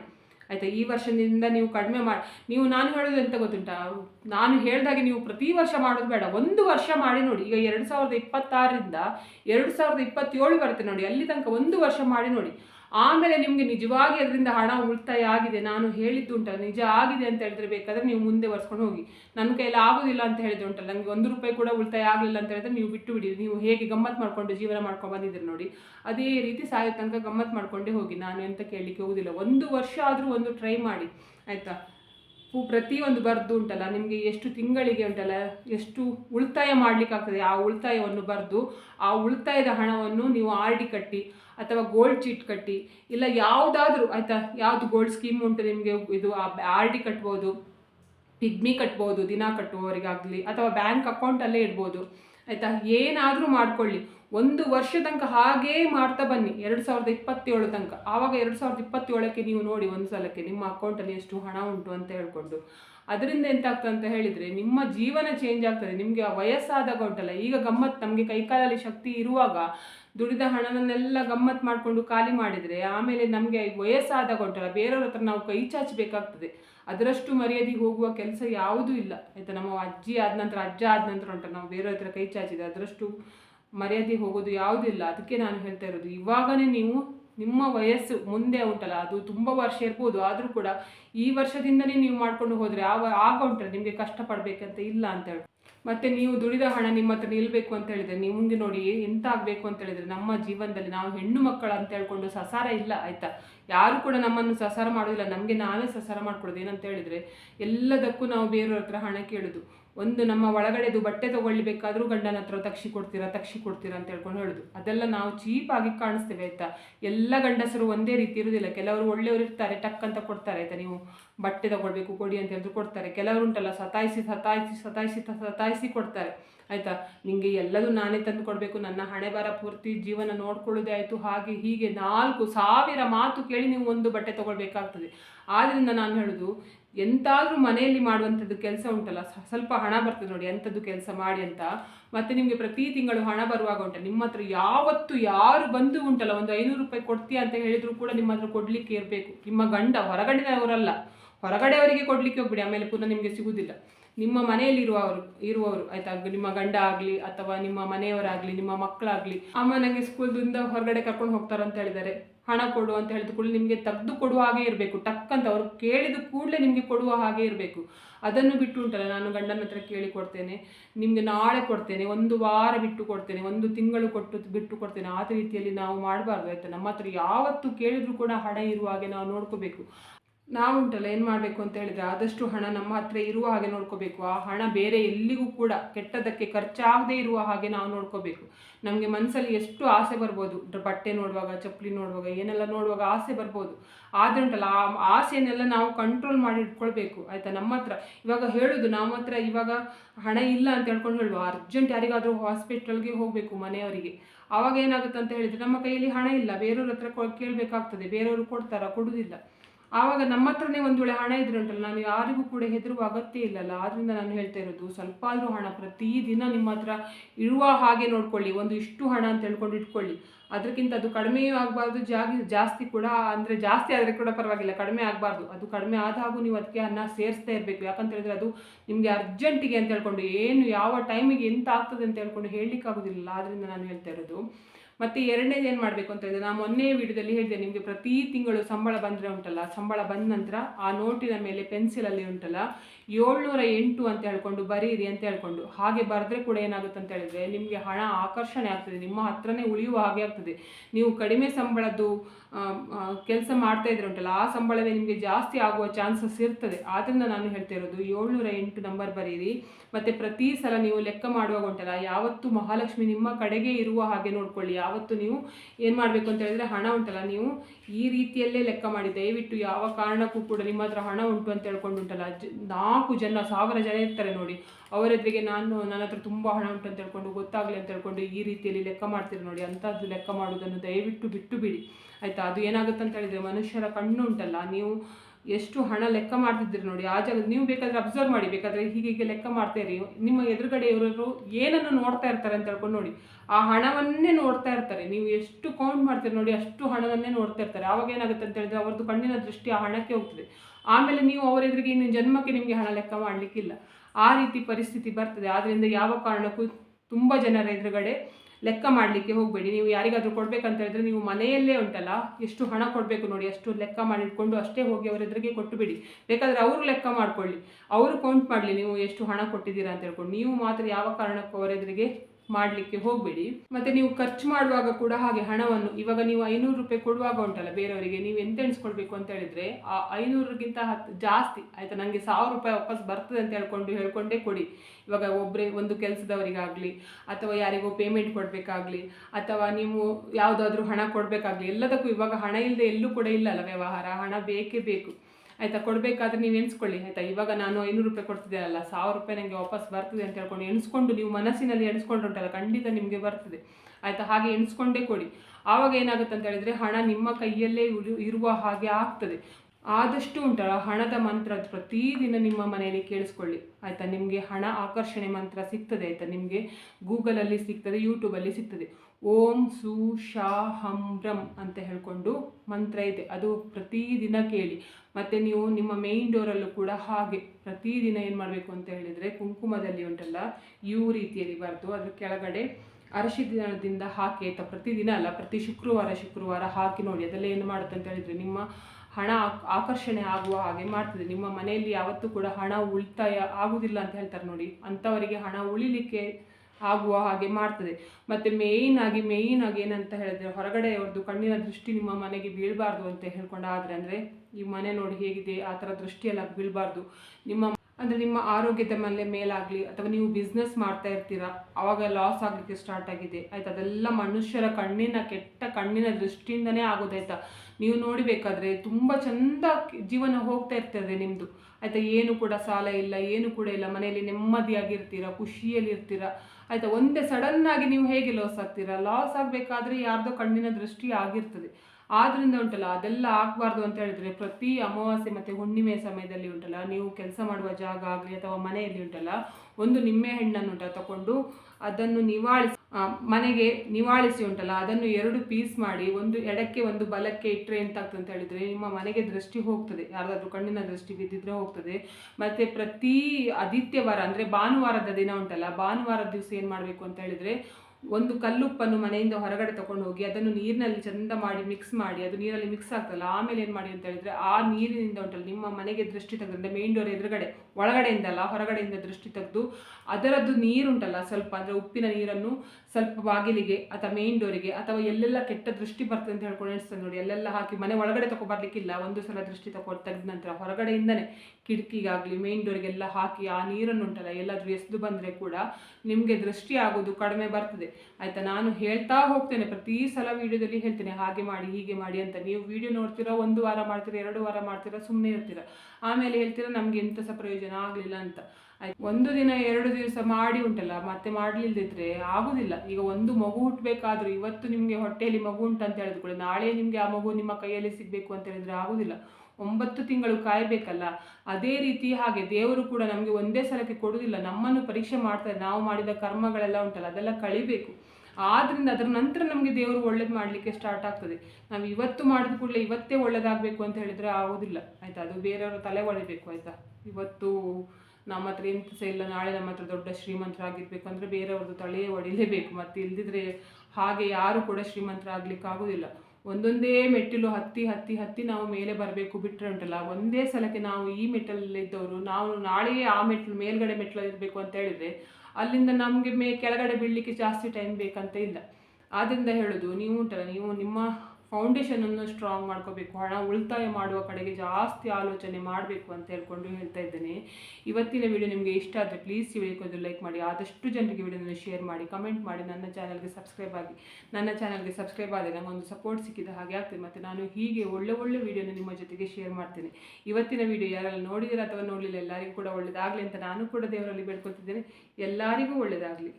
ಆಯಿತಾ? ಈ ವರ್ಷದಿಂದ ನೀವು ಕಡಿಮೆ ಮಾಡಿ ನೀವು ನಾನು ಹೇಳೋದು ಎಂತ ಗೊತ್ತುಂಟಾ? ನಾನು ಹೇಳಿದಾಗೆ ನೀವು ಪ್ರತಿ ವರ್ಷ ಮಾಡೋದು ಬೇಡ, ಒಂದು ವರ್ಷ ಮಾಡಿ ನೋಡಿ. ಈಗ ಎರಡು ಸಾವಿರದ ಇಪ್ಪತ್ತಾರರಿಂದ ಎರಡು ಸಾವಿರದ ಇಪ್ಪತ್ತೇಳು ಬರುತ್ತೆ ನೋಡಿ, ಅಲ್ಲಿ ತನಕ ಒಂದು ವರ್ಷ ಮಾಡಿ ನೋಡಿ. ಆಮೇಲೆ ನಿಮಗೆ ನಿಜವಾಗಿ ಅದರಿಂದ ಹಣ ಉಳಿತಾಯ ಆಗಿದೆ ನಾನು ಹೇಳಿದ್ದು ಉಂಟಲ್ಲ, ನಿಜ ಆಗಿದೆ ಅಂತ ಹೇಳಿದ್ರೆ ಬೇಕಾದ್ರೆ ನೀವು ಮುಂದೆ ಬರ್ಸ್ಕೊಂಡು ಹೋಗಿ. ನನ್ನ ಕೈಯಲ್ಲಿ ಆಗೋದಿಲ್ಲ ಅಂತ ಹೇಳಿದ್ರೆ ಉಂಟಲ್ಲ ನನಗೆ ಒಂದು ರೂಪಾಯಿ ಕೂಡ ಉಳಿತಾಯ ಆಗಲಿಲ್ಲ ಅಂತ ಹೇಳಿದ್ರೆ ನೀವು ಬಿಟ್ಟು ಬಿಡಿ, ನೀವು ಹೇಗೆ ಗಮ್ಮತ್ ಮಾಡ್ಕೊಂಡು ಜೀವನ ಮಾಡ್ಕೊಂಡು ಬಂದಿದ್ದೀರಿ ನೋಡಿ. ಅದೇ ರೀತಿ ಸಾಯೋ ತನಕ ಗಮ್ಮತ್ ಮಾಡ್ಕೊಂಡೇ ಹೋಗಿ, ನಾನು ಎಂತ ಕೇಳಲಿಕ್ಕೆ ಹೋಗುದಿಲ್ಲ. ಒಂದು ವರ್ಷ ಆದರೂ ಒಂದು ಟ್ರೈ ಮಾಡಿ, ಆಯಿತಾ? ಪ್ರತಿಯೊಂದು ಬರೆದು ಉಂಟಲ್ಲ, ನಿಮಗೆ ಎಷ್ಟು ತಿಂಗಳಿಗೆ ಉಂಟಲ್ಲ, ಎಷ್ಟು ಉಳಿತಾಯ ಮಾಡಲಿಕ್ಕಾಗ್ತದೆ ಆ ಉಳಿತಾಯವನ್ನು ಬರೆದು, ಆ ಉಳಿತಾಯದ ಹಣವನ್ನು ನೀವು ಆರ್ ಡಿ ಕಟ್ಟಿ ಅಥವಾ ಗೋಲ್ಡ್ ಚೀಟ್ ಕಟ್ಟಿ, ಇಲ್ಲ ಯಾವುದಾದ್ರೂ ಆಯಿತಾ, ಯಾವುದು ಗೋಲ್ಡ್ ಸ್ಕೀಮ್ ಉಂಟು ನಿಮಗೆ ಇದು ಆರ್ ಡಿ ಕಟ್ಬೋದು ಪಿಗ್ಮಿ ಕಟ್ಬೋದು, ದಿನ ಕಟ್ಟುವವರಿಗಾಗಲಿ ಅಥವಾ ಬ್ಯಾಂಕ್ ಅಕೌಂಟಲ್ಲೇ ಇಡ್ಬೋದು. ಆಯಿತಾ? ಏನಾದರೂ ಮಾಡ್ಕೊಳ್ಳಿ. ಒಂದು ವರ್ಷ ತನಕ ಹಾಗೇ ಮಾಡ್ತಾ ಬನ್ನಿ. ಎರಡು ಸಾವಿರದ ಇಪ್ಪತ್ತೇಳು ತನಕ. ಆವಾಗ ಎರಡು ಸಾವಿರದ ಇಪ್ಪತ್ತೇಳಕ್ಕೆ ನೀವು ನೋಡಿ ಒಂದು ಸಲಕ್ಕೆ ನಿಮ್ಮ ಅಕೌಂಟಲ್ಲಿ ಎಷ್ಟು ಹಣ ಉಂಟು ಅಂತ ಹೇಳ್ಕೊಂಡು. ಅದರಿಂದ ಎಂತ ಆಗ್ತದೆ ಅಂತ ಹೇಳಿದರೆ ನಿಮ್ಮ ಜೀವನ ಚೇಂಜ್ ಆಗ್ತದೆ. ನಿಮಗೆ ವಯಸ್ಸಾದಾಗ ಉಂಟಲ್ಲ ಈಗ ಗಮ್ಮತ್ ನಮಗೆ ಕೈಕಾಲಲ್ಲಿ ಶಕ್ತಿ ಇರುವಾಗ ದುಡಿದ ಹಣವನ್ನೆಲ್ಲ ಗಮ್ಮತ್ ಮಾಡಿಕೊಂಡು ಖಾಲಿ ಮಾಡಿದರೆ ಆಮೇಲೆ ನಮಗೆ ವಯಸ್ಸಾದಾಗ ಉಂಟಲ್ಲ ಬೇರೆಯವ್ರ ಹತ್ರ ನಾವು ಕೈ ಚಾಚಬೇಕಾಗ್ತದೆ. ಅದರಷ್ಟು ಮರ್ಯಾದೆ ಹೋಗುವ ಕೆಲಸ ಯಾವುದೂ ಇಲ್ಲ. ಆಯಿತಾ, ನಮ್ಮ ಅಜ್ಜಿ ಆದ ನಂತರ, ಅಜ್ಜ ಆದ ನಂತರ ಉಂಟು, ನಾವು ಬೇರೆ ಹತ್ರ ಕೈ ಚಾಚಿದೆ ಅದರಷ್ಟು ಮರ್ಯಾದೆ ಹೋಗೋದು ಯಾವುದೂ ಇಲ್ಲ. ಅದಕ್ಕೆ ನಾನು ಹೇಳ್ತಾ ಇರೋದು, ಇವಾಗನೇ ನೀವು ನಿಮ್ಮ ವಯಸ್ಸು ಮುಂದೆ ಉಂಟಲ್ಲ, ಅದು ತುಂಬ ವರ್ಷ ಇರ್ಬೋದು, ಆದರೂ ಕೂಡ ಈ ವರ್ಷದಿಂದನೇ ನೀವು ಮಾಡ್ಕೊಂಡು ಹೋದರೆ ಆವ ಆಗ ಉಂಟಲ್ಲ ನಿಮಗೆ ಕಷ್ಟಪಡಬೇಕಂತ ಇಲ್ಲ ಅಂತ ಹೇಳಿ. ಮತ್ತೆ ನೀವು ದುಡಿದ ಹಣ ನಿಮ್ಮ ಹತ್ರ ನಿಲ್ಲಬೇಕು ಅಂತ ಹೇಳಿದ್ರೆ ಮುಂದೆ ನೋಡಿ ಎಂತ ಆಗಬೇಕು ಅಂತ ಹೇಳಿದ್ರೆ, ನಮ್ಮ ಜೀವನದಲ್ಲಿ ನಾವು ಹೆಣ್ಣು ಮಕ್ಕಳು ಅಂತ ಹೇಳ್ಕೊಂಡು ಸಸಾರ ಇಲ್ಲ, ಆಯ್ತಾ? ಯಾರು ಕೂಡ ನಮ್ಮನ್ನು ಸಸಾರ ಮಾಡೋದಿಲ್ಲ, ನಮಗೆ ನಾವೇ ಸಸಾರ ಮಾಡ್ಕೊಡೋದು ಏನಂತ ಹೇಳಿದ್ರೆ, ಎಲ್ಲದಕ್ಕೂ ನಾವು ಬೇರೆಯವ್ರ ಹತ್ರ ಹಣ ಕೇಳೋದು. ಒಂದು ನಮ್ಮ ಒಳಗಡೆದು ಬಟ್ಟೆ ತಗೊಳ್ಬೇಕಾದ್ರೂ ಗಂಡನ ಹತ್ರ ತಕ್ಷಿ ಕೊಡ್ತೀರಾ ತಕ್ಷಿ ಕೊಡ್ತೀರಾ ಅಂತ ಹೇಳ್ಕೊಂಡು ಹೇಳೋದು. ಅದೆಲ್ಲ ನಾವು ಚೀಪಾಗಿ ಕಾಣಿಸ್ತೇವೆ, ಆಯ್ತಾ? ಎಲ್ಲ ಗಂಡಸರು ಒಂದೇ ರೀತಿ ಇರೋದಿಲ್ಲ ಕೆಲವರು ಒಳ್ಳೆಯವರು ಇರ್ತಾರೆ, ಟಕ್ ಅಂತ ಕೊಡ್ತಾರೆ, ಆಯ್ತಾ? ನೀವು ಬಟ್ಟೆ ತಗೊಳ್ಬೇಕು, ಕೊಡಿ ಅಂತ ಹೇಳಿದ್ರು ಕೊಡ್ತಾರೆ. ಕೆಲವರು ಉಂಟಲ್ಲ, ಸತಾಯಿಸಿ ಸತಾಯಿಸಿ ಸತಾಯಿಸಿ ಸತಾಯಿಸಿ ಕೊಡ್ತಾರೆ, ಆಯಿತಾ? ನಿಮಗೆ ಎಲ್ಲದೂ ನಾನೇ ತಂದು ಕೊಡಬೇಕು, ನನ್ನ ಹಣೆ ಬರ ಪೂರ್ತಿ ಜೀವನ ನೋಡ್ಕೊಳ್ಳೋದೇ ಆಯಿತು, ಹಾಗೆ ಹೀಗೆ ನಾಲ್ಕು ಸಾವಿರ ಮಾತು ಕೇಳಿ ನೀವು ಒಂದು ಬಟ್ಟೆ ತಗೊಳ್ಬೇಕಾಗ್ತದೆ. ಆದ್ದರಿಂದ ನಾನು ಹೇಳೋದು, ಎಂತಾದರೂ ಮನೆಯಲ್ಲಿ ಮಾಡುವಂಥದ್ದು ಕೆಲಸ ಉಂಟಲ್ಲ ಸ್ವಲ್ಪ ಹಣ ಬರ್ತದೆ ನೋಡಿ, ಎಂಥದ್ದು ಕೆಲಸ ಮಾಡಿ ಅಂತ. ಮತ್ತೆ ನಿಮಗೆ ಪ್ರತಿ ತಿಂಗಳು ಹಣ ಬರುವಾಗ ಉಂಟಲ್ಲ ನಿಮ್ಮ ಹತ್ರ ಯಾವತ್ತು ಯಾರು ಬಂದು ಉಂಟಲ್ಲ, ಒಂದು ಐನೂರು ರೂಪಾಯಿ ಕೊಡ್ತೀಯ ಅಂತ ಹೇಳಿದರೂ ಕೂಡ ನಿಮ್ಮ ಹತ್ರ ಕೊಡಲಿಕ್ಕೆ ಇರಬೇಕು. ನಿಮ್ಮ ಗಂಡ ಹೊರಗಡೆಯವರಲ್ಲ ಹೊರಗಡೆಯವರಿಗೆ ಕೊಡಲಿಕ್ಕೆ ಹೋಗ್ಬಿಡಿ, ಆಮೇಲೆ ಪುನಃ ನಿಮಗೆ ಸಿಗುವುದಿಲ್ಲ ನಿಮ್ಮ ಮನೆಯಲ್ಲಿರುವವರು, ಇರುವವರು, ಆಯ್ತಾ, ನಿಮ್ಮ ಗಂಡ ಆಗಲಿ, ಅಥವಾ ನಿಮ್ಮ ಮನೆಯವರಾಗಲಿ, ನಿಮ್ಮ ಮಕ್ಕಳಾಗಲಿ, ಅಮ್ಮ ನನಗೆ ಸ್ಕೂಲ್ದಿಂದ ಹೊರಗಡೆ ಕರ್ಕೊಂಡು ಹೋಗ್ತಾರೆ ಅಂತ ಹೇಳಿದ್ದಾರೆ. ಹಣ ಕೊಡು ಅಂತ ಹೇಳಿದ ಕೂಡಲೇ ನಿಮಗೆ ತೆಗೆದು ಕೊಡುವ ಹಾಗೆ ಇರಬೇಕು. ಟಕ್ ಅಂತ ಅವ್ರು ಕೇಳಿದ ಕೂಡಲೇ ನಿಮಗೆ ಕೊಡುವ ಹಾಗೆ ಇರಬೇಕು. ಅದನ್ನು ಬಿಟ್ಟು ಉಂಟಲ್ಲ, ನಾನು ಗಂಡನ ಹತ್ರ ಕೇಳಿ ಕೊಡ್ತೇನೆ, ನಿಮಗೆ ನಾಳೆ ಕೊಡ್ತೇನೆ, ಒಂದು ವಾರ ಬಿಟ್ಟು ಕೊಡ್ತೇನೆ, ಒಂದು ತಿಂಗಳು ಕೊಟ್ಟು ಬಿಟ್ಟು ಕೊಡ್ತೇನೆ, ಆ ರೀತಿಯಲ್ಲಿ ನಾವು ಮಾಡಬಾರ್ದು ಆಯ್ತಾ? ನಮ್ಮ ಹತ್ರ ಯಾವತ್ತು ಕೇಳಿದರೂ ಕೂಡ ಹಣ ಇರುವ ಹಾಗೆ ನಾವು ನೋಡ್ಕೋಬೇಕು. ನಾವು ಉಂಟಲ್ಲ ಏನು ಮಾಡಬೇಕು ಅಂತ ಹೇಳಿದ್ರೆ ಆದಷ್ಟು ಹಣ ನಮ್ಮ ಹತ್ರ ಇರುವ ಹಾಗೆ ನೋಡ್ಕೋಬೇಕು. ಆ ಹಣ ಬೇರೆ ಎಲ್ಲಿಗೂ ಕೂಡ ಕೆಟ್ಟದಕ್ಕೆ ಖರ್ಚಾಗದೇ ಇರುವ ಹಾಗೆ ನಾವು ನೋಡ್ಕೋಬೇಕು. ನಮಗೆ ಮನಸ್ಸಲ್ಲಿ ಎಷ್ಟು ಆಸೆ ಬರ್ಬೋದು. ಬಟ್ಟೆ ನೋಡುವಾಗ, ಚಪ್ಪಲಿ ನೋಡುವಾಗ, ಏನೆಲ್ಲ ನೋಡುವಾಗ ಆಸೆ ಬರ್ಬೋದು. ಆದರೆ ಉಂಟಲ್ಲ, ಆ ಆಸೆಯನ್ನೆಲ್ಲ ನಾವು ಕಂಟ್ರೋಲ್ ಮಾಡಿ ಇಟ್ಕೊಳ್ಬೇಕು. ಆಯಿತಾ? ನಮ್ಮ ಹತ್ರ, ಇವಾಗ ಹೇಳೋದು ನಮ್ಮ ಹತ್ರ ಇವಾಗ ಹಣ ಇಲ್ಲ ಅಂತ ಹೇಳ್ಕೊಂಡು ಹೇಳುವ. ಅರ್ಜೆಂಟ್ ಯಾರಿಗಾದರೂ ಹಾಸ್ಪಿಟಲ್ಗೆ ಹೋಗಬೇಕು, ಮನೆಯವರಿಗೆ. ಆವಾಗ ಏನಾಗುತ್ತೆ ಅಂತ ಹೇಳಿದರೆ ನಮ್ಮ ಕೈಯಲ್ಲಿ ಹಣ ಇಲ್ಲ. ಬೇರೆಯವ್ರ ಹತ್ರ ಕೇಳಬೇಕಾಗ್ತದೆ. ಬೇರೆಯವರು ಕೊಡ್ತಾರಾ? ಕೊಡುದಿಲ್ಲ. ಆವಾಗ ನಮ್ಮ ಹತ್ರನೇ ಒಂದು ವೇಳೆ ಹಣ ಇದ್ರೆ ಉಂಟಲ್ಲ, ನಾನು ಯಾರಿಗೂ ಕೂಡ ಹೆದರುವ ಅಗತ್ಯ ಇಲ್ಲಲ್ಲ. ಆದ್ರಿಂದ ನಾನು ಹೇಳ್ತಾ ಇರೋದು ಸ್ವಲ್ಪ ಆದರೂ ಹಣ ಪ್ರತಿದಿನ ನಿಮ್ಮ ಹತ್ರ ಇರುವ ಹಾಗೆ ನೋಡ್ಕೊಳ್ಳಿ, ಒಂದು ಇಷ್ಟು ಹಣ ಅಂತ ಹೇಳ್ಕೊಂಡು ಇಟ್ಕೊಳ್ಳಿ. ಅದಕ್ಕಿಂತ ಅದು ಕಡಿಮೆಯೂ ಆಗಬಾರ್ದು, ಜಾಗಿ, ಜಾಸ್ತಿ ಕೂಡ, ಅಂದರೆ ಜಾಸ್ತಿ ಆದರೆ ಕೂಡ ಪರವಾಗಿಲ್ಲ, ಕಡಿಮೆ ಆಗಬಾರ್ದು. ಅದು ಕಡಿಮೆ ಆದ ಹಾಗೂ ನೀವು ಅದಕ್ಕೆ ಹಣ ಸೇರಿಸ್ತಾ ಇರಬೇಕು. ಯಾಕಂತ ಹೇಳಿದ್ರೆ ಅದು ನಿಮಗೆ ಅರ್ಜೆಂಟಿಗೆ ಅಂತ ಹೇಳ್ಕೊಂಡು, ಏನು ಯಾವ ಟೈಮಿಗೆ ಎಂತ ಆಗ್ತದೆ ಅಂತ ಹೇಳ್ಕೊಂಡು ಹೇಳಲಿಕ್ಕಾಗೋದಿಲ್ಲ. ಆದ್ದರಿಂದ ನಾನು ಹೇಳ್ತಾ ಇರೋದು ಮತ್ತು ಎರಡನೇದು ಏನು ಮಾಡಬೇಕು ಅಂತ ಹೇಳಿದ್ರೆ ನಾನು ಮೊನ್ನೆ ವಿಡಿಯೋದಲ್ಲಿ ಹೇಳಿದೆ, ನಿಮಗೆ ಪ್ರತಿ ತಿಂಗಳು ಸಂಬಳ ಬಂದರೆ ಉಂಟಲ್ಲ, ಸಂಬಳ ಬಂದ ನಂತರ ಆ ನೋಟಿನ ಮೇಲೆ ಪೆನ್ಸಿಲಲ್ಲಿ ಉಂಟಲ್ಲ, ಏಳ್ನೂರ ಎಂಟು ಅಂತ ಹೇಳ್ಕೊಂಡು ಬರೀರಿ ಅಂತ ಹೇಳ್ಕೊಂಡು, ಹಾಗೆ ಬರೆದ್ರೆ ಕೂಡ ಏನಾಗುತ್ತೆ ಅಂತ ಹೇಳಿದ್ರೆ, ನಿಮಗೆ ಹಣ ಆಕರ್ಷಣೆ ಆಗ್ತದೆ, ನಿಮ್ಮ ಹತ್ರನೇ ಉಳಿಯುವ ಹಾಗೆ ಆಗ್ತದೆ. ನೀವು ಕಡಿಮೆ ಸಂಬಳದ್ದು ಕೆಲಸ ಮಾಡ್ತಾ ಇದ್ರೆ ಉಂಟಲ್ಲ, ಆ ಸಂಬಳವೇ ನಿಮಗೆ ಜಾಸ್ತಿ ಆಗುವ ಚಾನ್ಸಸ್ ಇರ್ತದೆ. ಆದ್ದರಿಂದ ನಾನು ಹೇಳ್ತಾ ಇರೋದು, ಏಳ್ನೂರ ಎಂಟು ನಂಬರ್ ಬರೀರಿ. ಮತ್ತು ಪ್ರತಿ ಸಲ ನೀವು ಲೆಕ್ಕ ಮಾಡುವಾಗ ಉಂಟಲ್ಲ, ಯಾವತ್ತು ಮಹಾಲಕ್ಷ್ಮಿ ನಿಮ್ಮ ಕಡೆಗೆ ಇರುವ ಹಾಗೆ ನೋಡ್ಕೊಳ್ಳಿ ಯಾವತ್ತು ನೀವು ಏನು ಮಾಡಬೇಕು ಅಂತ ಹೇಳಿದ್ರೆ ಹಣ ಉಂಟಲ್ಲ, ನೀವು ಈ ರೀತಿಯಲ್ಲೇ ಲೆಕ್ಕ ಮಾಡಿ. ದಯವಿಟ್ಟು ಯಾವ ಕಾರಣಕ್ಕೂ ಕೂಡ ನಿಮ್ಮ ಹತ್ರ ಹಣ ಉಂಟು ಅಂತ ಹೇಳ್ಕೊಂಡು ಉಂಟಲ್ಲ ನಾಲ್ಕು ಜನ, ಸಾವಿರ ಜನ ಇರ್ತಾರೆ ನೋಡಿ. ಅವರೆದುರಿಗೆ ನಾನು, ನನ್ನ ಹತ್ರ ತುಂಬ ಹಣ ಉಂಟು ಅಂತ ಹೇಳ್ಕೊಂಡು, ಗೊತ್ತಾಗಲಿ ಅಂತ ಹೇಳ್ಕೊಂಡು ಈ ರೀತಿಯಲ್ಲಿ ಲೆಕ್ಕ ಮಾಡ್ತೀರಿ ನೋಡಿ. ಅಂಥದ್ದು ಲೆಕ್ಕ ಮಾಡುವುದನ್ನು ದಯವಿಟ್ಟು ಬಿಟ್ಟು ಬಿಡಿ. ಆಯಿತಾ? ಅದು ಏನಾಗುತ್ತೆ ಅಂತ ಹೇಳಿದರೆ ಮನುಷ್ಯರ ಕಣ್ಣು ಉಂಟಲ್ಲ. ನೀವು ಎಷ್ಟು ಹಣ ಲೆಕ್ಕ ಮಾಡ್ತಿದ್ದೀರಿ ನೋಡಿ. ಆ ಜಾಗ ನೀವು ಬೇಕಾದರೆ ಅಬ್ಸರ್ವ್ ಮಾಡಿ. ಬೇಕಾದರೆ ಹೀಗೆ ಹೀಗೆ ಲೆಕ್ಕ ಮಾಡ್ತೀರಿ ನಿಮ್ಮ ಎದುರುಗಡೆ ಇರೋರು ಏನನ್ನು ನೋಡ್ತಾ ಇರ್ತಾರೆ ಅಂತ ಹೇಳ್ಕೊಂಡು ನೋಡಿ. ಆ ಹಣವನ್ನೇ ನೋಡ್ತಾ ಇರ್ತಾರೆ. ನೀವು ಎಷ್ಟು ಕೌಂಟ್ ಮಾಡ್ತೀರಿ ನೋಡಿ, ಅಷ್ಟು ಹಣವನ್ನೇ ನೋಡ್ತಾ ಇರ್ತಾರೆ. ಆವಾಗ ಏನಾಗುತ್ತೆ ಅಂತ ಹೇಳಿದ್ರೆ ಅವ್ರದ್ದು ಕಣ್ಣಿನ ದೃಷ್ಟಿ ಆ ಹಣಕ್ಕೆ ಹೋಗ್ತದೆ. ಆಮೇಲೆ ನೀವು ಅವರ ಎದುರಿಗೆ ಇನ್ನು ಜನ್ಮಕ್ಕೆ ನಿಮಗೆ ಹಣ ಲೆಕ್ಕ ಮಾಡಲಿಕ್ಕಿಲ್ಲ. ಆ ರೀತಿ ಪರಿಸ್ಥಿತಿ ಬರ್ತದೆ. ಆದ್ದರಿಂದ ಯಾವ ಕಾರಣಕ್ಕೂ ತುಂಬ ಜನರ ಎದುರುಗಡೆ ಲೆಕ್ಕ ಮಾಡಲಿಕ್ಕೆ ಹೋಗಬೇಡಿ. ನೀವು ಯಾರಿಗಾದರೂ ಕೊಡಬೇಕಂತ ಹೇಳಿದ್ರೆ ನೀವು ಮನೆಯಲ್ಲೇ ಉಂಟಲ್ಲ, ಎಷ್ಟು ಹಣ ಕೊಡಬೇಕು ನೋಡಿ, ಅಷ್ಟು ಲೆಕ್ಕ ಮಾಡಿಟ್ಕೊಂಡು ಅಷ್ಟೇ ಹೋಗಿ ಅವರ ಎದುರಿಗೆ ಕೊಟ್ಟು ಬಿಡಿ. ಬೇಕಾದರೆ ಅವರು ಲೆಕ್ಕ ಮಾಡ್ಕೊಳ್ಳಿ. ಅವರು ಕೌಂಟ್ ಮಾಡಲಿ ನೀವು ಎಷ್ಟು ಹಣ ಕೊಟ್ಟಿದ್ದೀರಾ ಅಂತ ಹೇಳ್ಕೊಂಡು. ನೀವು ಮಾತ್ರ ಯಾವ ಕಾರಣಕ್ಕೂ ಅವರ ಎದುರಿಗೆ ಮಾಡಲಿಕ್ಕೆ ಹೋಗಬೇಡಿ. ಮತ್ತು ನೀವು ಖರ್ಚು ಮಾಡುವಾಗ ಕೂಡ ಹಾಗೆ ಹಣವನ್ನು, ಇವಾಗ ನೀವು ಐನೂರು ರೂಪಾಯಿ ಕೊಡುವಾಗ ಉಂಟಲ್ಲ ಬೇರೆಯವರಿಗೆ, ನೀವು ಎಂತ ಎಣಿಸ್ಕೊಳ್ಬೇಕು ಅಂತ ಹೇಳಿದ್ರೆ, ಆ ಐನೂರಿಗಿಂತ ಹತ್ತು ಜಾಸ್ತಿ, ಆಯಿತಾ ನನಗೆ ಸಾವಿರ ರೂಪಾಯಿ ವಾಪಸ್ ಬರ್ತದೆ ಅಂತ ಹೇಳ್ಕೊಂಡು ಹೇಳ್ಕೊಂಡೇ ಕೊಡಿ. ಇವಾಗ ಒಬ್ಬರೇ ಒಂದು ಕೆಲಸದವರಿಗಾಗಲಿ, ಅಥವಾ ಯಾರಿಗೋ ಪೇಮೆಂಟ್ ಕೊಡಬೇಕಾಗ್ಲಿ, ಅಥವಾ ನೀವು ಯಾವುದಾದ್ರೂ ಹಣ ಕೊಡಬೇಕಾಗಲಿ, ಎಲ್ಲದಕ್ಕೂ ಇವಾಗ ಹಣ ಇಲ್ಲದೆ ಎಲ್ಲೂ ಕೂಡ ಇಲ್ಲಲ್ಲ ವ್ಯವಹಾರ, ಹಣ ಬೇಕೇ ಬೇಕು. ಆಯಿತಾ, ಕೊಡಬೇಕಾದ್ರೆ ನೀವು ಎಣಿಸ್ಕೊಳ್ಳಿ, ಆಯ್ತಾ? ಇವಾಗ ನಾನು ಐನೂರು ರೂಪಾಯಿ ಕೊಡ್ತಿದ್ದೇನಲ್ಲ, ಸಾವಿರ ರೂಪಾಯಿ ನನಗೆ ವಾಪಸ್ ಬರ್ತದೆ ಅಂತ ಹೇಳ್ಕೊಂಡು ಎಣಿಸ್ಕೊಂಡು ನೀವು ಮನಸ್ಸಿನಲ್ಲಿ ಎಣಿಸ್ಕೊಂಡು ಉಂಟಲ್ಲ ಖಂಡಿತ ನಿಮಗೆ ಬರ್ತದೆ. ಆಯಿತಾ, ಹಾಗೆ ಎಣಿಸ್ಕೊಂಡೇ ಕೊಡಿ. ಆವಾಗ ಏನಾಗುತ್ತೆ ಅಂತ ಹೇಳಿದ್ರೆ, ಹಣ ನಿಮ್ಮ ಕೈಯಲ್ಲೇ ಇರು- ಇರುವ ಹಾಗೆ ಆಗ್ತದೆ. ಆದಷ್ಟು ಉಂಟಲ್ಲ, ಹಣದ ಮಂತ್ರ ಪ್ರತಿದಿನ ನಿಮ್ಮ ಮನೆಯಲ್ಲಿ ಕೇಳಿಸ್ಕೊಳ್ಳಿ. ಆಯಿತಾ, ನಿಮಗೆ ಹಣ ಆಕರ್ಷಣೆ ಮಂತ್ರ ಸಿಗ್ತದೆ, ಆಯಿತಾ? ನಿಮಗೆ ಗೂಗಲಲ್ಲಿ ಸಿಗ್ತದೆ, ಯೂಟ್ಯೂಬಲ್ಲಿ ಸಿಗ್ತದೆ. ಓಂ ಸು ಶಾ ಹಂ ಬ್ರಂ ಅಂತ ಹೇಳ್ಕೊಂಡು ಮಂತ್ರ ಇದೆ. ಅದು ಪ್ರತಿದಿನ ಕೇಳಿ. ಮತ್ತು ನೀವು ನಿಮ್ಮ ಮೇಯ್ನ್ ಡೋರಲ್ಲೂ ಕೂಡ ಹಾಗೆ ಪ್ರತಿದಿನ ಏನು ಮಾಡಬೇಕು ಅಂತ ಹೇಳಿದರೆ ಕುಂಕುಮದಲ್ಲಿ ಉಂಟಲ್ಲ, ಯು ರೀತಿಯಲ್ಲಿ ಬರೆದು ಅದ್ರ ಕೆಳಗಡೆ ಅರಶಿನದಿಂದ ಹಾಕಿ ಆಯ್ತಾ? ಪ್ರತಿದಿನ ಅಲ್ಲ, ಪ್ರತಿ ಶುಕ್ರವಾರ ಶುಕ್ರವಾರ ಹಾಕಿ ನೋಡಿ. ಅದೆಲ್ಲ ಏನು ಮಾಡುತ್ತೆ ಅಂತ ಹೇಳಿದರೆ ನಿಮ್ಮ ಹಣ ಆಕ್- ಆಕರ್ಷಣೆ ಆಗುವ ಹಾಗೆ ಮಾಡ್ತದೆ. ನಿಮ್ಮ ಮನೆಯಲ್ಲಿ ಯಾವತ್ತೂ ಕೂಡ ಹಣ ಉಳಿತಾಯ ಆಗುವುದಿಲ್ಲ ಅಂತ ಹೇಳ್ತಾರೆ ನೋಡಿ. ಅಂಥವರಿಗೆ ಹಣ ಉಳಿಲಿಕ್ಕೆ ಆಗುವ ಹಾಗೆ ಮಾಡ್ತದೆ. ಮತ್ತು ಮೇಯ್ನ್ ಆಗಿ ಮೇಯ್ನ್ ಆಗಿ ಏನಂತ ಹೇಳಿದ್ರೆ ಹೊರಗಡೆಯವ್ರದ್ದು ಕಣ್ಣಿನ ದೃಷ್ಟಿ ನಿಮ್ಮ ಮನೆಗೆ ಬೀಳಬಾರ್ದು ಅಂತ ಹೇಳ್ಕೊಂಡಾದ್ರೆ ಅಂದರೆ ಈ ಮನೆ ನೋಡಿ ಹೇಗಿದೆ, ಆ ಥರ ದೃಷ್ಟಿಯೆಲ್ಲ ಬೀಳಬಾರ್ದು. ನಿಮ್ಮ ಅಂದರೆ ನಿಮ್ಮ ಆರೋಗ್ಯದ ಮೇಲೆ ಮೇಲಾಗಲಿ ಅಥವಾ ನೀವು ಬಿಸ್ನೆಸ್ ಮಾಡ್ತಾ ಇರ್ತೀರಾ ಆವಾಗ ಲಾಸ್ ಆಗಲಿಕ್ಕೆ ಸ್ಟಾರ್ಟ್ ಆಗಿದೆ, ಆಯ್ತಾ? ಅದೆಲ್ಲ ಮನುಷ್ಯರ ಕಣ್ಣಿನ ಕೆಟ್ಟ ಕಣ್ಣಿನ ದೃಷ್ಟಿಯಿಂದನೇ ಆಗೋದಾಯ್ತಾ ನೀವು ನೋಡಬೇಕಾದ್ರೆ ತುಂಬ ಚಂದ ಜೀವನ ಹೋಗ್ತಾ ಇರ್ತದೆ ನಿಮ್ಮದು ಆಯಿತಾ? ಏನು ಕೂಡ ಸಾಲ ಇಲ್ಲ, ಏನು ಕೂಡ ಇಲ್ಲ, ಮನೆಯಲ್ಲಿ ನೆಮ್ಮದಿಯಾಗಿರ್ತೀರಾ ಖುಷಿಯಲ್ಲಿ ಇರ್ತೀರಾ ಆಯಿತಾ, ಒಂದೇ ಸಡನ್ನಾಗಿ ನೀವು ಹೇಗೆ ಲಾಸ್ ಆಗ್ತೀರಾ? ಲಾಸ್ ಆಗಬೇಕಾದ್ರೆ ಯಾರ್ದೋ ಕಣ್ಣಿನ ದೃಷ್ಟಿ ಆಗಿರ್ತದೆ. ಆದ್ರಿಂದ ಉಂಟಲ್ಲ, ಅದೆಲ್ಲ ಆಗಬಾರ್ದು ಅಂತ ಹೇಳಿದ್ರೆ ಪ್ರತಿ ಅಮಾವಾಸ್ಯೆ ಮತ್ತು ಹುಣ್ಣಿಮೆ ಸಮಯದಲ್ಲಿ ಉಂಟಲ್ಲ, ನೀವು ಕೆಲಸ ಮಾಡುವ ಜಾಗ ಆಗಲಿ ಅಥವಾ ಮನೆಯಲ್ಲಿ ಉಂಟಲ್ಲ, ಒಂದು ನಿಂಬೆ ಹಣ್ಣನ್ನು ಉಂಟ ತಗೊಂಡು ಅದನ್ನು ನಿವಾಳಿಸಿ ಮನೆಗೆ ನಿವಾಳಿಸಿ ಉಂಟಲ್ಲ, ಅದನ್ನು ಎರಡು ಪೀಸ್ ಮಾಡಿ ಒಂದು ಎಡಕ್ಕೆ ಒಂದು ಬಲಕ್ಕೆ ಇಟ್ಟರೆ ಎಂತಾಗ್ತದೆ ಅಂತ ಹೇಳಿದರೆ ನಿಮ್ಮ ಮನೆಗೆ ದೃಷ್ಟಿ ಹೋಗ್ತದೆ. ಯಾರಾದರೂ ಕಣ್ಣಿನ ದೃಷ್ಟಿ ಬಿದ್ದಿದ್ರೆ ಹೋಗ್ತದೆ. ಮತ್ತು ಪ್ರತಿ ಆದಿತ್ಯವಾರ ಅಂದರೆ ಭಾನುವಾರದ ದಿನ ಉಂಟಲ್ಲ, ಭಾನುವಾರದ ದಿವಸ ಏನು ಮಾಡಬೇಕು ಅಂತ ಹೇಳಿದ್ರೆ ಒಂದು ಕಲ್ಲುಪ್ಪನ್ನು ಮನೆಯಿಂದ ಹೊರಗಡೆ ತಗೊಂಡು ಹೋಗಿ ಅದನ್ನು ನೀರಿನಲ್ಲಿ ಚಂದ ಮಾಡಿ ಮಿಕ್ಸ್ ಮಾಡಿ ಅದು ನೀರಲ್ಲಿ ಮಿಕ್ಸ್ ಆಗ್ತಲ್ಲ ಆಮೇಲೆ ಏನು ಮಾಡಿ ಅಂತ ಹೇಳಿದ್ರೆ ಆ ನೀರಿನಿಂದ ಉಂಟಲ್ಲ, ನಿಮ್ಮ ಮನೆಗೆ ದೃಷ್ಟಿ ತೆಗೆದ್ರೆ ಮೇನ್ ಡೋರ್ ಎದುರುಗಡೆ, ಒಳಗಡೆಯಿಂದಲ್ಲ, ಹೊರಗಡೆಯಿಂದ ದೃಷ್ಟಿ ತೆಗೆದು ಅದರದ್ದು ನೀರುಂಟಲ್ಲ ಸ್ವಲ್ಪ, ಅಂದರೆ ಉಪ್ಪಿನ ನೀರನ್ನು ಸ್ವಲ್ಪ ಬಾಗಿಲಿಗೆ ಅಥವಾ ಮೇನ್ ಡೋರಿಗೆ ಅಥವಾ ಎಲ್ಲೆಲ್ಲ ಕೆಟ್ಟ ದೃಷ್ಟಿ ಬರ್ತದೆ ಅಂತ ಹೇಳ್ಕೊಂಡು ಎಣಿಸ್ತದೆ ನೋಡಿ, ಎಲ್ಲೆಲ್ಲ ಹಾಕಿ ಮನೆ ಒಳಗಡೆ ತಗೊಬರ್ಲಿಕ್ಕಿಲ್ಲ ಒಂದು ಸಲ ದೃಷ್ಟಿ ತಗೊ ತೆಗೆದ ನಂತರ ಹೊರಗಡೆಯಿಂದನೇ ಕಿಟಕಿಗಾಗಲಿ ಮೇನ್ ಡೋರಿಗೆಲ್ಲ ಹಾಕಿ ಆ ನೀರನ್ನು ಉಂಟಲ್ಲ, ಎಲ್ಲಾದರೂ ಎಸೆದು ಬಂದರೆ ಕೂಡ ನಿಮಗೆ ದೃಷ್ಟಿ ಆಗೋದು ಕಡಿಮೆ ಬರ್ತದೆ. ಆಯಿತಾ, ನಾನು ಹೇಳ್ತಾ ಹೋಗ್ತೇನೆ, ಪ್ರತಿ ಸಲ ವಿಡಿಯೋದಲ್ಲಿ ಹೇಳ್ತೇನೆ, ಹಾಗೆ ಮಾಡಿ, ಹೀಗೆ ಮಾಡಿ ಅಂತ. ನೀವು ವಿಡಿಯೋ ನೋಡ್ತೀರಾ, ಒಂದು ವಾರ ಮಾಡ್ತೀರಾ, ಎರಡು ವಾರ ಮಾಡ್ತೀರಾ ಸುಮ್ಮನೆ ಇರ್ತೀರಾ. ಆಮೇಲೆ ಹೇಳ್ತೀರಾ, ನಮಗೆ ಎಂಥ ಸಹ ಪ್ರಯೋಜನ ಆಗಲಿಲ್ಲ ಅಂತ. ಆಯ್ತು, ಒಂದು ದಿನ, ಎರಡು ದಿವಸ ಮಾಡಿ ಉಂಟಲ್ಲ, ಮತ್ತೆ ಮಾಡಲಿಲ್ಲದಿದ್ರೆ ಆಗುದಿಲ್ಲ. ಈಗ ಒಂದು ಮಗು ಹುಟ್ಟಬೇಕಾದ್ರೂ ಇವತ್ತು ನಿಮಗೆ ಹೊಟ್ಟೆಯಲ್ಲಿ ಮಗು ಉಂಟು ಅಂತ ಹೇಳಿದ ನಾಳೆ ನಿಮಗೆ ಆ ಮಗು ನಿಮ್ಮ ಕೈಯಲ್ಲಿ ಸಿಗಬೇಕು ಅಂತ ಹೇಳಿದ್ರೆ ಆಗುದಿಲ್ಲ. ಒಂಬತ್ತು ತಿಂಗಳು ಕಾಯಬೇಕಲ್ಲ? ಅದೇ ರೀತಿ ಹಾಗೆ ದೇವರು ಕೂಡ ನಮಗೆ ಒಂದೇ ಸಲಕ್ಕೆ ಕೊಡುವುದಿಲ್ಲ. ನಮ್ಮನ್ನು ಪರೀಕ್ಷೆ ಮಾಡ್ತಾರೆ. ನಾವು ಮಾಡಿದ ಕರ್ಮಗಳೆಲ್ಲ ಉಂಟಲ್ಲ, ಅದೆಲ್ಲ ಕಳಿಬೇಕು. ಆದ್ರಿಂದ ಅದರ ನಂತರ ನಮಗೆ ದೇವರು ಒಳ್ಳೇದು ಮಾಡಲಿಕ್ಕೆ ಸ್ಟಾರ್ಟ್ ಆಗ್ತದೆ. ನಾವು ಇವತ್ತು ಮಾಡಿದ ಕೂಡಲೇ ಇವತ್ತೇ ಒಳ್ಳೇದಾಗಬೇಕು ಅಂತ ಹೇಳಿದರೆ ಆಗೋದಿಲ್ಲ. ಆಯಿತಾ? ಅದು ಬೇರೆಯವರ ತಲೆ ಒಳಿಬೇಕು, ಆಯಿತಾ? ಇವತ್ತು ನಮ್ಮ ಹತ್ರ ಎಂತ ಸಹ ಇಲ್ಲ, ನಾಳೆ ನಮ್ಮ ಹತ್ರ ದೊಡ್ಡ ಶ್ರೀಮಂತರಾಗಿರ್ಬೇಕು ಅಂದರೆ ಬೇರೆಯವ್ರದ್ದು ತಲೆಯೇ ಒಡಿಲೇಬೇಕು. ಮತ್ತು ಇಲ್ದಿದ್ರೆ ಹಾಗೆ ಯಾರು ಕೂಡ ಶ್ರೀಮಂತರಾಗ್ಲಿಕ್ಕೆ ಆಗೋದಿಲ್ಲ. ಒಂದೊಂದೇ ಮೆಟ್ಟಿಲು ಹತ್ತಿ ಹತ್ತಿ ಹತ್ತಿ ನಾವು ಮೇಲೆ ಬರಬೇಕು ಬಿಟ್ಟರೆ ಉಂಟಲ್ಲ. ಒಂದೇ ಸಲಕ್ಕೆ ನಾವು ಈ ಮೆಟ್ಟಲಲ್ಲಿದ್ದವರು ನಾವು ನಾಳೆಯೇ ಆ ಮೆಟ್ಲು ಮೇಲ್ಗಡೆ ಮೆಟ್ಲಲ್ಲಿ ಇರಬೇಕು ಅಂತ ಹೇಳಿದರೆ ಅಲ್ಲಿಂದ ನಮಗೆ ಮೇ, ಕೆಳಗಡೆ ಬೀಳಲಿಕ್ಕೆ ಜಾಸ್ತಿ ಟೈಮ್ ಬೇಕಂತ ಇಲ್ಲ. ಆದ್ದರಿಂದ ಹೇಳೋದು, ನೀವು ಉಂಟಲ್ಲ, ನೀವು ನಿಮ್ಮ ಫೌಂಡೇಶನನ್ನು ಸ್ಟ್ರಾಂಗ್ ಮಾಡ್ಕೋಬೇಕು, ಹಣ ಉಳಿತಾಯ ಮಾಡುವ ಕಡೆಗೆ ಜಾಸ್ತಿ ಆಲೋಚನೆ ಮಾಡಬೇಕು ಅಂತ ಹೇಳ್ಕೊಂಡು ಹೇಳ್ತಾ ಇದ್ದೇನೆ. ಇವತ್ತಿನ ವಿಡಿಯೋ ನಿಮಗೆ ಇಷ್ಟ ಆದರೆ ಪ್ಲೀಸ್ ಒಂದು ಲೈಕ್ ಮಾಡಿ, ಆದಷ್ಟು ಜನರಿಗೆ ವಿಡಿಯೋನ ಶೇರ್ ಮಾಡಿ ಕಮೆಂಟ್ ಮಾಡಿ, ನನ್ನ ಚಾನಲ್ಗೆ ಸಬ್ಸ್ಕ್ರೈಬ್ ಆಗಿ, ನನ್ನ ಚಾನಲ್ಗೆ ಸಬ್ಸ್ಕ್ರೈಬ್ ಆದರೆ ನನಗೊಂದು ಸಪೋರ್ಟ್ ಸಿಕ್ಕಿದ ಹಾಗೆ ಆಗ್ತದೆ. ಮತ್ತು ನಾನು ಹೀಗೆ ಒಳ್ಳೆ ಒಳ್ಳೆ ವಿಡಿಯೋನ ನಿಮ್ಮ ಜೊತೆಗೆ ಶೇರ್ ಮಾಡ್ತೇನೆ. ಇವತ್ತಿನ ವಿಡಿಯೋ ಯಾರೆಲ್ಲ ನೋಡಿದಿರ ಅಥವಾ ನೋಡಲಿಲ್ಲ, ಎಲ್ಲರಿಗೂ ಕೂಡ ಒಳ್ಳೆಯದಾಗಲಿ ಅಂತ ನಾನು ಕೂಡ ದೇವರಲ್ಲಿ ಬೇಡ್ಕೊತಿದ್ದೇನೆ. ಎಲ್ಲರಿಗೂ ಒಳ್ಳೆಯದಾಗಲಿ